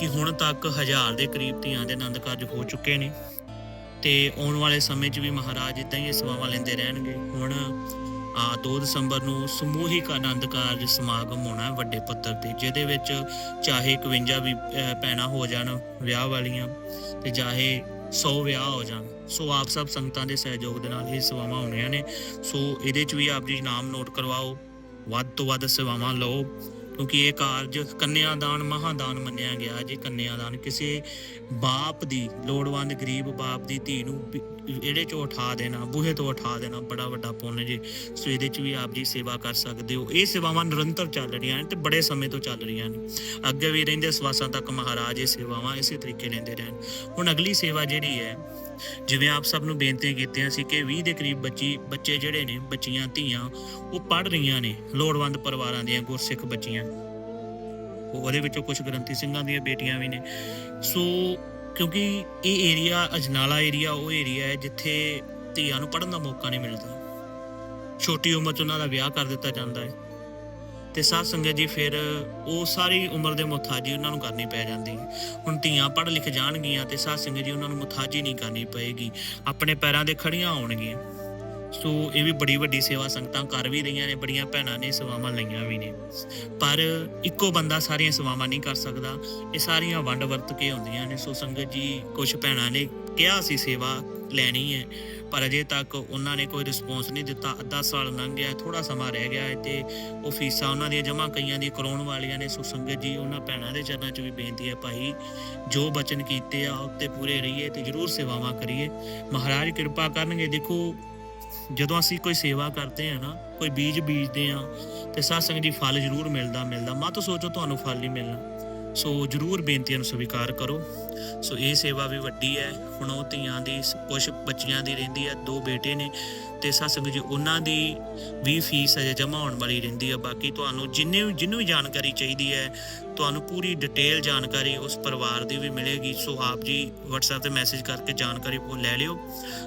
ਕਿ ਹੁਣ ਤੱਕ ਹਜ਼ਾਰ ਦੇ ਕਰੀਬ ਧੀਆਂ ਦੇ ਆਨੰਦ ਕਾਰਜ ਹੋ ਚੁੱਕੇ ਨੇ। ਤੇ ਆਉਣ ਵਾਲੇ ਸਮੇਂ 'ਚ ਵੀ ਮਹਾਰਾਜ ਇਦਾਂ ਹੀ ਇਹ ਸੇਵਾਵਾਂ ਲੈਂਦੇ ਰਹਿਣਗੇ। ਹੁਣ ਆ 2 ਦਸੰਬਰ ਨੂੰ ਸਮੂਹਿਕ ਆਨੰਦ ਕਾਰਜ ਸਮਾਗਮ ਹੋਣਾ ਹੈ ਵੱਡੇ ਪੱਧਰ ਤੇ ਜਿਹਦੇ ਵਿੱਚ ਚਾਹੇ 51 ਵੀ ਅਹ, ਭੈਣਾਂ ਹੋ ਜਾਣ ਵਿਆਹ ਵਾਲੀਆਂ ਤੇ ਚਾਹੇ 100 ਵਿਆਹ ਹੋ ਜਾਣ। ਸੋ ਆਪ ਸਭ ਸੰਗਤਾਂ ਦੇ ਸਹਿਯੋਗ ਦੇ ਨਾਲ ਇਹ ਸੇਵਾਵਾਂ ਹੋਣੀਆਂ ਨੇ। ਸੋ ਇਹਦੇ 'ਚ ਵੀ ਆਪ ਜੀ ਨਾਮ ਨੋਟ ਕਰਵਾਓ। ਵੱਧ ਤੋਂ ਵੱਧ ਸੇਵਾਵਾਂ ਲਓ। ਕਿਉਂਕਿ ਇਹ ਕਾਰਜ ਕੰਨਿਆਦਾਨ, ਮਹਾਦਾਨ ਮੰਨਿਆ ਗਿਆ ਜੀ। ਕੰਨਿਆਦਾਨ ਕਿਸੇ ਬਾਪ ਦੀ, ਲੋੜਵੰਦ ਗਰੀਬ ਬਾਪ ਦੀ ਧੀ ਨੂੰ ਇਹਦੇ ਚੋਂ ਉਠਾ ਦੇਣਾ, ਬੂਹੇ ਤੋਂ ਉਠਾ ਦੇਣਾ ਬੜਾ ਵੱਡਾ ਪੁੰਨ ਜੀ। ਸੋ ਇਹਦੇ 'ਚ ਵੀ ਆਪ ਜੀ ਸੇਵਾ ਕਰ ਸਕਦੇ ਹੋ। ਇਹ ਸੇਵਾਵਾਂ ਨਿਰੰਤਰ ਚੱਲ ਰਹੀਆਂ ਨੇ ਤੇ ਬੜੇ ਸਮੇਂ ਤੋਂ ਚੱਲ ਰਹੀਆਂ ਨੇ। ਅੱਗੇ ਵੀ ਰਹਿੰਦੇ ਸਵਾਸਾਂ ਤੱਕ ਮਹਾਰਾਜ ਇਹ ਸੇਵਾਵਾਂ ਇਸੇ ਤਰੀਕੇ ਲੈਂਦੇ ਰਹਿਣ। ਹੁਣ ਅਗਲੀ ਸੇਵਾ ਜਿਹੜੀ ਹੈ ਜਿਵੇਂ ਆਪ ਸਭ ਨੂੰ ਬੇਨਤੀਆਂ ਕੀਤੀਆਂ ਸੀ ਕਿ 20 ਦੇ ਕਰੀਬ ਬੱਚੀ, ਬੱਚੇ ਜਿਹੜੇ ਨੇ, ਬੱਚੀਆਂ, ਧੀਆਂ, ਉਹ ਪੜ ਰਹੀਆਂ ਨੇ, ਲੋੜਵੰਦ ਪਰਿਵਾਰਾਂ ਦੀਆਂ ਗੁਰਸਿੱਖ ਬੱਚੀਆਂ। ਉਹਦੇ ਵਿੱਚੋਂ ਕੁਝ ਗ੍ਰੰਥੀ ਸਿੰਘਾਂ ਦੀਆਂ ਬੇਟੀਆਂ ਵੀ ਨੇ। ਸੋ ਕਿਉਂਕਿ ਇਹ ਏਰੀਆ ਅਜਨਾਲਾ ਏਰੀਆ ਉਹ ਏਰੀਆ ਹੈ ਜਿੱਥੇ ਧੀਆਂ ਨੂੰ ਪੜਨ ਦਾ ਮੌਕਾ ਨਹੀਂ ਮਿਲਦਾ। ਛੋਟੀ ਉਮਰ 'ਚ ਉਹਨਾਂ ਦਾ ਵਿਆਹ ਕਰ ਦਿੱਤਾ ਜਾਂਦਾ ਹੈ। ਤੇ ਸਾਧ ਸੰਗਤ ਜੀ ਫਿਰ ਉਹ ਸਾਰੀ ਉਮਰ ਦੇ ਮੁਤਾਜੀ ਉਹਨਾਂ ਨੂੰ ਕਰਨੀ ਪੈ ਜਾਂਦੀ। ਹੁਣ ਧੀਆਂ ਪੜ੍ਹ ਲਿਖ ਜਾਣਗੀਆਂ ਤੇ ਸਾਧ ਸੰਗਤ ਜੀ ਉਹਨਾਂ ਨੂੰ ਮੁਤਾਜੀ ਨਹੀਂ ਕਰਨੀ ਪਏਗੀ। ਆਪਣੇ ਪੈਰਾਂ ਦੇ ਖੜੀਆਂ ਹੋਣਗੀਆਂ। ਸੋ ਇਹ ਵੀ ਬੜੀ ਵੱਡੀ ਸੇਵਾ ਸੰਗਤਾਂ ਕਰ ਵੀ ਰਹੀਆਂ ਨੇ, ਬੜੀਆਂ ਭੈਣਾਂ ਨੇ, ਸੇਵਾਵਾਂ ਲਈਆਂ ਵੀ ਨੇ। ਪਰ ਇੱਕੋ ਬੰਦਾ ਸਾਰੀਆਂ ਸੇਵਾਵਾਂ ਨਹੀਂ ਕਰ ਸਕਦਾ। ਇਹ ਸਾਰੀਆਂ ਵੰਡ ਵਰਤ ਕੇ ਹੁੰਦੀਆਂ ਨੇ। ਸੋ ਸੰਗਤ ਜੀ ਕੁਝ ਭੈਣਾਂ ਨੇ ਕਿਹਾ ਸੀ ਸੇਵਾ ਲੈਣੀ ਹੈ। ਪਰ ਅਜੇ ਤੱਕ ਉਹਨਾਂ ਨੇ ਕੋਈ ਰਿਸਪੌਂਸ ਨਹੀਂ ਦਿੱਤਾ। ਅੱਧਾ ਸਾਲ ਲੰਘ ਗਿਆ ਥੋੜਾ ਸਮਾਂ ਰਹਿ ਗਿਆ ਹੈ ਤੇ ਉਹ ਫੀਸਾਂ ਉਹਨਾਂ ਦੀਆਂ ਜਮ੍ਹਾਂ ਕਈਆਂ ਦੀ ਕਰਾਉਣ ਵਾਲੀਆਂ ਨੇ। ਸੁਸੰਗਤ ਜੀ, ਉਹਨਾਂ ਭੈਣਾਂ ਦੇ ਚਰਨਾਂ 'ਚ ਵੀ ਬੇਨਤੀ ਹੈ ਭਾਈ, ਜੋ ਬਚਨ ਕੀਤੇ ਆ ਉੱਤੇ ਪੂਰੇ ਰਹੀਏ ਤੇ ਜਰੂਰ ਸੇਵਾਵਾਂ ਕਰੀਏ। ਮਹਾਰਾਜ ਕਿਰਪਾ ਕਰਨਗੇ। ਦੇਖੋ, ਜਦੋਂ ਅਸੀਂ ਕੋਈ ਸੇਵਾ ਕਰਦੇ ਆ ਨਾ, ਕੋਈ ਬੀਜ ਬੀਜਦੇ ਆ ਤੇ ਸਾਸੰਗ ਜੀ ਫਲ ਜ਼ਰੂਰ ਮਿਲਦਾ ਮਿਲਦਾ। ਮਤ ਸੋਚੋ ਤੁਹਾਨੂੰ ਫਲ ਨਹੀਂ ਮਿਲਣਾ। ਸੋ ਜ਼ਰੂਰ ਬੇਨਤੀਆਂ ਨੂੰ ਸਵੀਕਾਰ ਕਰੋ। ਸੋ ਇਹ ਸੇਵਾ ਵੀ ਵੱਡੀ ਹੈ। ਹੁਣ ਉਹ ਧੀਆਂ ਦੀ ਕੁਝ ਬੱਚੀਆਂ ਦੀ ਰਹਿੰਦੀ ਹੈ, ਦੋ ਬੇਟੇ ਨੇ ਤੇ ਸਾਸੰਗ ਜੀ, ਉਹਨਾਂ ਦੀ ਵੀ ਫੀਸ ਅਜੇ ਜਮ੍ਹਾਂ ਹੋਣ ਵਾਲੀ ਰਹਿੰਦੀ ਹੈ। ਬਾਕੀ ਤੁਹਾਨੂੰ ਜਿੰਨੇ ਵੀ ਜਿਹਨੂੰ ਵੀ ਜਾਣਕਾਰੀ ਚਾਹੀਦੀ ਹੈ, ਤੁਹਾਨੂੰ ਪੂਰੀ ਡਿਟੇਲ ਜਾਣਕਾਰੀ ਉਸ ਪਰਿਵਾਰ ਦੀ ਵੀ ਮਿਲੇਗੀ। ਸੋ ਆਪ ਜੀ WhatsApp ਤੇ ਮੈਸੇਜ ਕਰਕੇ ਜਾਣਕਾਰੀ ਉਹ ਲੈ ਲਿਓ।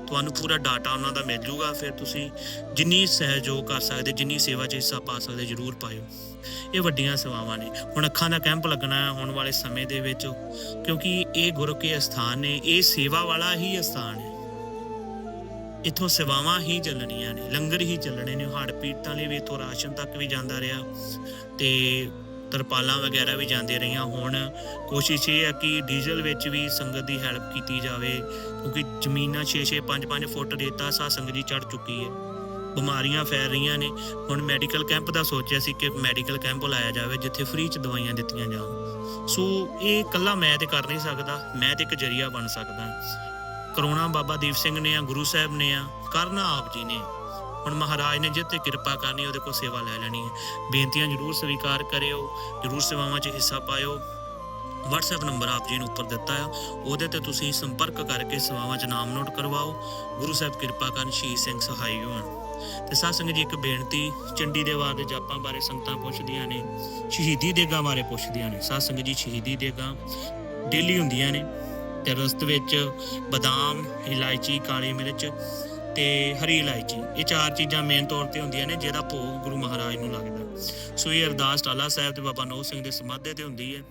ਤੁਹਾਨੂੰ ਪੂਰਾ ਡਾਟਾ ਉਹਨਾਂ ਦਾ ਮਿਲ ਜੂਗਾ। ਫਿਰ ਤੁਸੀਂ ਜਿੰਨੀ ਸਹਿਯੋਗ ਕਰ ਸਕਦੇ, ਜਿੰਨੀ ਸੇਵਾ 'ਚ ਹਿੱਸਾ ਪਾ ਸਕਦੇ ਜਰੂਰ ਪਾਇਓ। ਇਹ ਵੱਡੀਆਂ ਸੇਵਾਵਾਂ ਨੇ। ਹੁਣ ਅੱਖਾਂ ਦਾ ਕੈਂਪ ਲੱਗਣਾ ਹੈ ਆਉਣ ਵਾਲੇ ਸਮੇਂ ਦੇ ਵਿੱਚ, ਕਿਉਂਕਿ ਇਹ ਗੁਰੂ ਕੇ ਸਥਾਨ ਨੇ, ਇਹ ਸੇਵਾ ਵਾਲਾ ਹੀ ਸਥਾਨ ਹੈ। ਇੱਥੋਂ ਸੇਵਾਵਾਂ ਹੀ ਚੱਲਣੀਆਂ ਨੇ, ਲੰਗਰ ਹੀ ਚੱਲਣੇ ਨੇ, ਹੜ ਪੀੜਤਾਂ ਲਈ ਵੀ ਇੱਥੋਂ ਰਾਸ਼ਨ ਤੱਕ ਵੀ ਜਾਂਦਾ ਰਿਹਾ ਤੇ ਤਰਪਾਲਾਂ ਵਗੈਰਾ ਵੀ ਜਾਂਦੇ ਰਹੀਆਂ ਹੁਣ। ਕੋਸ਼ਿਸ਼ ਇਹ ਹੈ ਕਿ ਡੀਜ਼ਲ ਵਿੱਚ ਵੀ ਸੰਗਤ ਦੀ ਹੈਲਪ ਕੀਤੀ ਜਾਵੇ, ਕਿਉਂਕਿ ਜ਼ਮੀਨਾਂ 6-6 5-5 ਫੁੱਟ ਰੇਤਾ ਸਾ ਸੰਗਤ ਜੀ ਚੜ ਚੁੱਕੀ ਹੈ। ਬਿਮਾਰੀਆਂ ਫੈਲ ਰਹੀਆਂ ਨੇ। ਹੁਣ ਮੈਡੀਕਲ ਕੈਂਪ ਦਾ ਸੋਚਿਆ ਸੀ ਕਿ ਮੈਡੀਕਲ ਕੈਂਪ ਲਾਇਆ ਜਾਵੇ, ਜਿੱਥੇ ਫ੍ਰੀ ਚ ਦਵਾਈਆਂ ਦਿੱਤੀਆਂ ਜਾਣ। ਸੋ ਇਹ ਇਕੱਲਾ ਮੈਂ ਤੇ ਕਰ ਨਹੀਂ ਸਕਦਾ, ਮੈਂ ਤੇ ਇੱਕ ਜਰੀਆ ਬਣ ਸਕਦਾ। ਕਰੋਨਾ ਬਾਬਾ ਦੀਪ ਸਿੰਘ ਨੇ ਆ, ਗੁਰੂ ਸਾਹਿਬ ਨੇ ਆ, ਕਰਨਾ ਆਪ ਜੀ ਨੇ। ਹੁਣ ਮਹਾਰਾਜ ਨੇ ਜਿੱਤੇ ਕਿਰਪਾ ਕਰਨੀ, ਉਹਦੇ ਕੋਲ ਸੇਵਾ ਲੈ ਲੈਣੀ ਹੈ। ਬੇਨਤੀਆਂ ਜਰੂਰ ਸਵੀਕਾਰ ਕਰਿਓ, ਜਰੂਰ ਸੇਵਾਵਾਂ 'ਚ ਹਿੱਸਾ ਪਾਇਓ। WhatsApp ਨੰਬਰ ਆਪ ਜੀ ਨੂੰ ਉੱਪਰ ਦਿੱਤਾ ਆ। ਉਹਦੇ ਤੇ ਤੁਸੀਂ ਸੰਪਰਕ ਕਰਕੇ ਸੇਵਾਵਾਂ 'ਚ ਨਾਮ ਨੋਟ ਕਰਵਾਓ। ਗੁਰੂ ਸਾਹਿਬ ਕਿਰਪਾ ਕਰਨ, ਸ਼ਹੀਦ ਸਿੰਘ ਸਹਾਈ ਹੋਣ। ਤੇ ਸਾਧ ਸੰਗਤ ਜੀ ਇੱਕ ਬੇਨਤੀ, ਚੰਡੀ ਦੇ ਵਾਰ ਦੇ ਜਾਪਾਂ ਬਾਰੇ ਸੰਗਤਾਂ ਪੁੱਛਦੀਆਂ ਨੇ, ਸ਼ਹੀਦੀ ਦੇਗਾਂ ਬਾਰੇ ਪੁੱਛਦੀਆਂ ਨੇ। ਸਾਧ ਸੰਗਤ ਜੀ ਸ਼ਹੀਦੀ ਦੇਗਾਂ ਡੇਲੀ ਹੁੰਦੀਆਂ ਨੇ ਤੇ ਰਸਤ ਵਿੱਚ ਬਦਾਮ, ਇਲਾਇਚੀ, ਕਾਲੀ ਮਿਰਚ ਤੇ ਹਰੀ ਇਲਾਇਚੀ, ਇਹ ਚਾਰ ਚੀਜ਼ਾਂ ਮੇਨ ਤੌਰ ਤੇ ਹੁੰਦੀਆਂ ਨੇ ਜਿਹਦਾ ਭੋਗ ਗੁਰੂ ਮਹਾਰਾਜ ਨੂੰ ਲੱਗਦਾ। ਸੋ ਇਹ ਅਰਦਾਸ ਟਾਲਾ ਸਾਹਿਬ ਤੇ ਬਾਬਾ ਨੌ ਸਿੰਘ ਦੇ ਸਮਾਧੇ ਤੇ ਹੁੰਦੀ ਹੈ।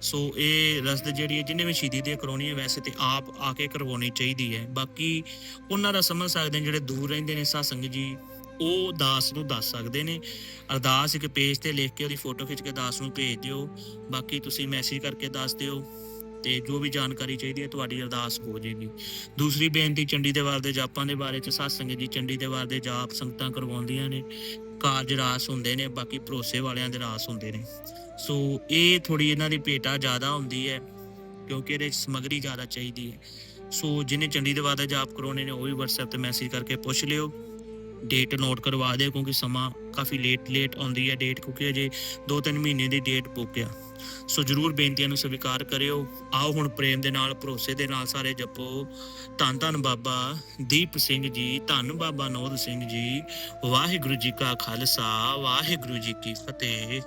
ਸੋ ਇਹ ਰਸਦ ਜਿਹੜੀ ਹੈ, ਜਿੰਨੇ ਵੀ ਸ਼ਹੀਦੀ ਦੇ ਕਰਾਉਣੀ ਹੈ, ਵੈਸੇ ਤੇ ਆਪ ਆ ਕੇ ਕਰਵਾਉਣੀ ਚਾਹੀਦੀ ਹੈ। ਬਾਕੀ ਉਹਨਾਂ ਦਾ ਸਮਝ ਸਕਦੇ ਨੇ ਜਿਹੜੇ ਦੂਰ ਰਹਿੰਦੇ ਨੇ ਸਾਧ ਜੀ, ਉਹ ਦਾਸ ਨੂੰ ਦੱਸ ਸਕਦੇ ਨੇ। ਅਰਦਾਸ ਇੱਕ ਪੇਜ ਤੇ ਲਿਖ ਕੇ ਉਹਦੀ ਫੋਟੋ ਖਿੱਚ ਕੇ ਦਾਸ ਨੂੰ ਭੇਜ ਦਿਓ। ਬਾਕੀ ਤੁਸੀਂ ਮੈਸੇਜ ਕਰਕੇ ਦੱਸ ਦਿਓ ਤੇ ਜੋ ਵੀ ਜਾਣਕਾਰੀ ਚਾਹੀਦੀ ਹੈ, ਤੁਹਾਡੀ ਅਰਦਾਸ ਹੋ ਜਾਏਗੀ। ਦੂਸਰੀ ਬੇਨਤੀ ਚੰਡੀ ਦੇ ਵਾਰ ਦੇ ਜਾਪਾਂ ਦੇ ਬਾਰੇ ਚ, ਸਾਧ ਸੰਗਤ ਜੀ ਚੰਡੀ ਦੇ ਵਾਰ ਦੇ ਜਾਪ ਸੰਗਤਾਂ ਕਰਵਾਉਂਦੀਆਂ ਨੇ। ਕਾਰਜ ਰਾਸ ਹੁੰਦੇ ਨੇ, ਬਾਕੀ ਭਰੋਸੇ ਵਾਲਿਆਂ ਦੇ ਰਾਸ ਹੁੰਦੇ ਨੇ। ਸੋ ਇਹ ਥੋੜੀ ਇਹਨਾਂ ਦੀ ਭੇਟਾ ਜ਼ਿਆਦਾ ਹੁੰਦੀ ਹੈ, ਕਿਉਂਕਿ ਇਹਦੇ 'ਚ ਸਮਗਰੀ ਜ਼ਿਆਦਾ ਚਾਹੀਦੀ ਹੈ। ਸੋ ਜਿਹਨੇ ਚੰਡੀ ਦੇ ਵਾਰ ਜਾਪ ਕਰਾਉਣੇ ਨੇ, ਉਹ ਵੀ WhatsApp ਤੇ ਮੈਸੇਜ ਕਰਕੇ ਪੁੱਛ ਲਿਓ। ਡੇਟ ਨੋਟ ਕਰਵਾ ਦਿਓ, ਕਿਉਂਕਿ ਸਮਾਂ ਕਾਫੀ ਲੇਟ ਲੇਟ ਆਉਂਦੀ ਹੈ ਡੇਟ ਕਿਉਂਕਿ ਅਜੇ 2-3 ਮਹੀਨੇ ਦੀ ਡੇਟ ਬੁੱਕ ਆ। ਸੋ ਜਰੂਰ ਬੇਨਤੀਆਂ ਨੂੰ ਸਵੀਕਾਰ ਕਰਿਓ। ਆਓ ਹੁਣ ਪ੍ਰੇਮ ਦੇ ਨਾਲ, ਭਰੋਸੇ ਦੇ ਨਾਲ ਸਾਰੇ ਜਪੋ। ਧੰਨ ਧੰਨ ਬਾਬਾ ਦੀਪ ਸਿੰਘ ਜੀ, ਧੰਨ ਬਾਬਾ ਨੌਦ ਸਿੰਘ ਜੀ। ਵਾਹਿਗੁਰੂ ਜੀ ਕਾ ਖਾਲਸਾ, ਵਾਹਿਗੁਰੂ ਜੀ ਕੀ ਫਤਿਹ।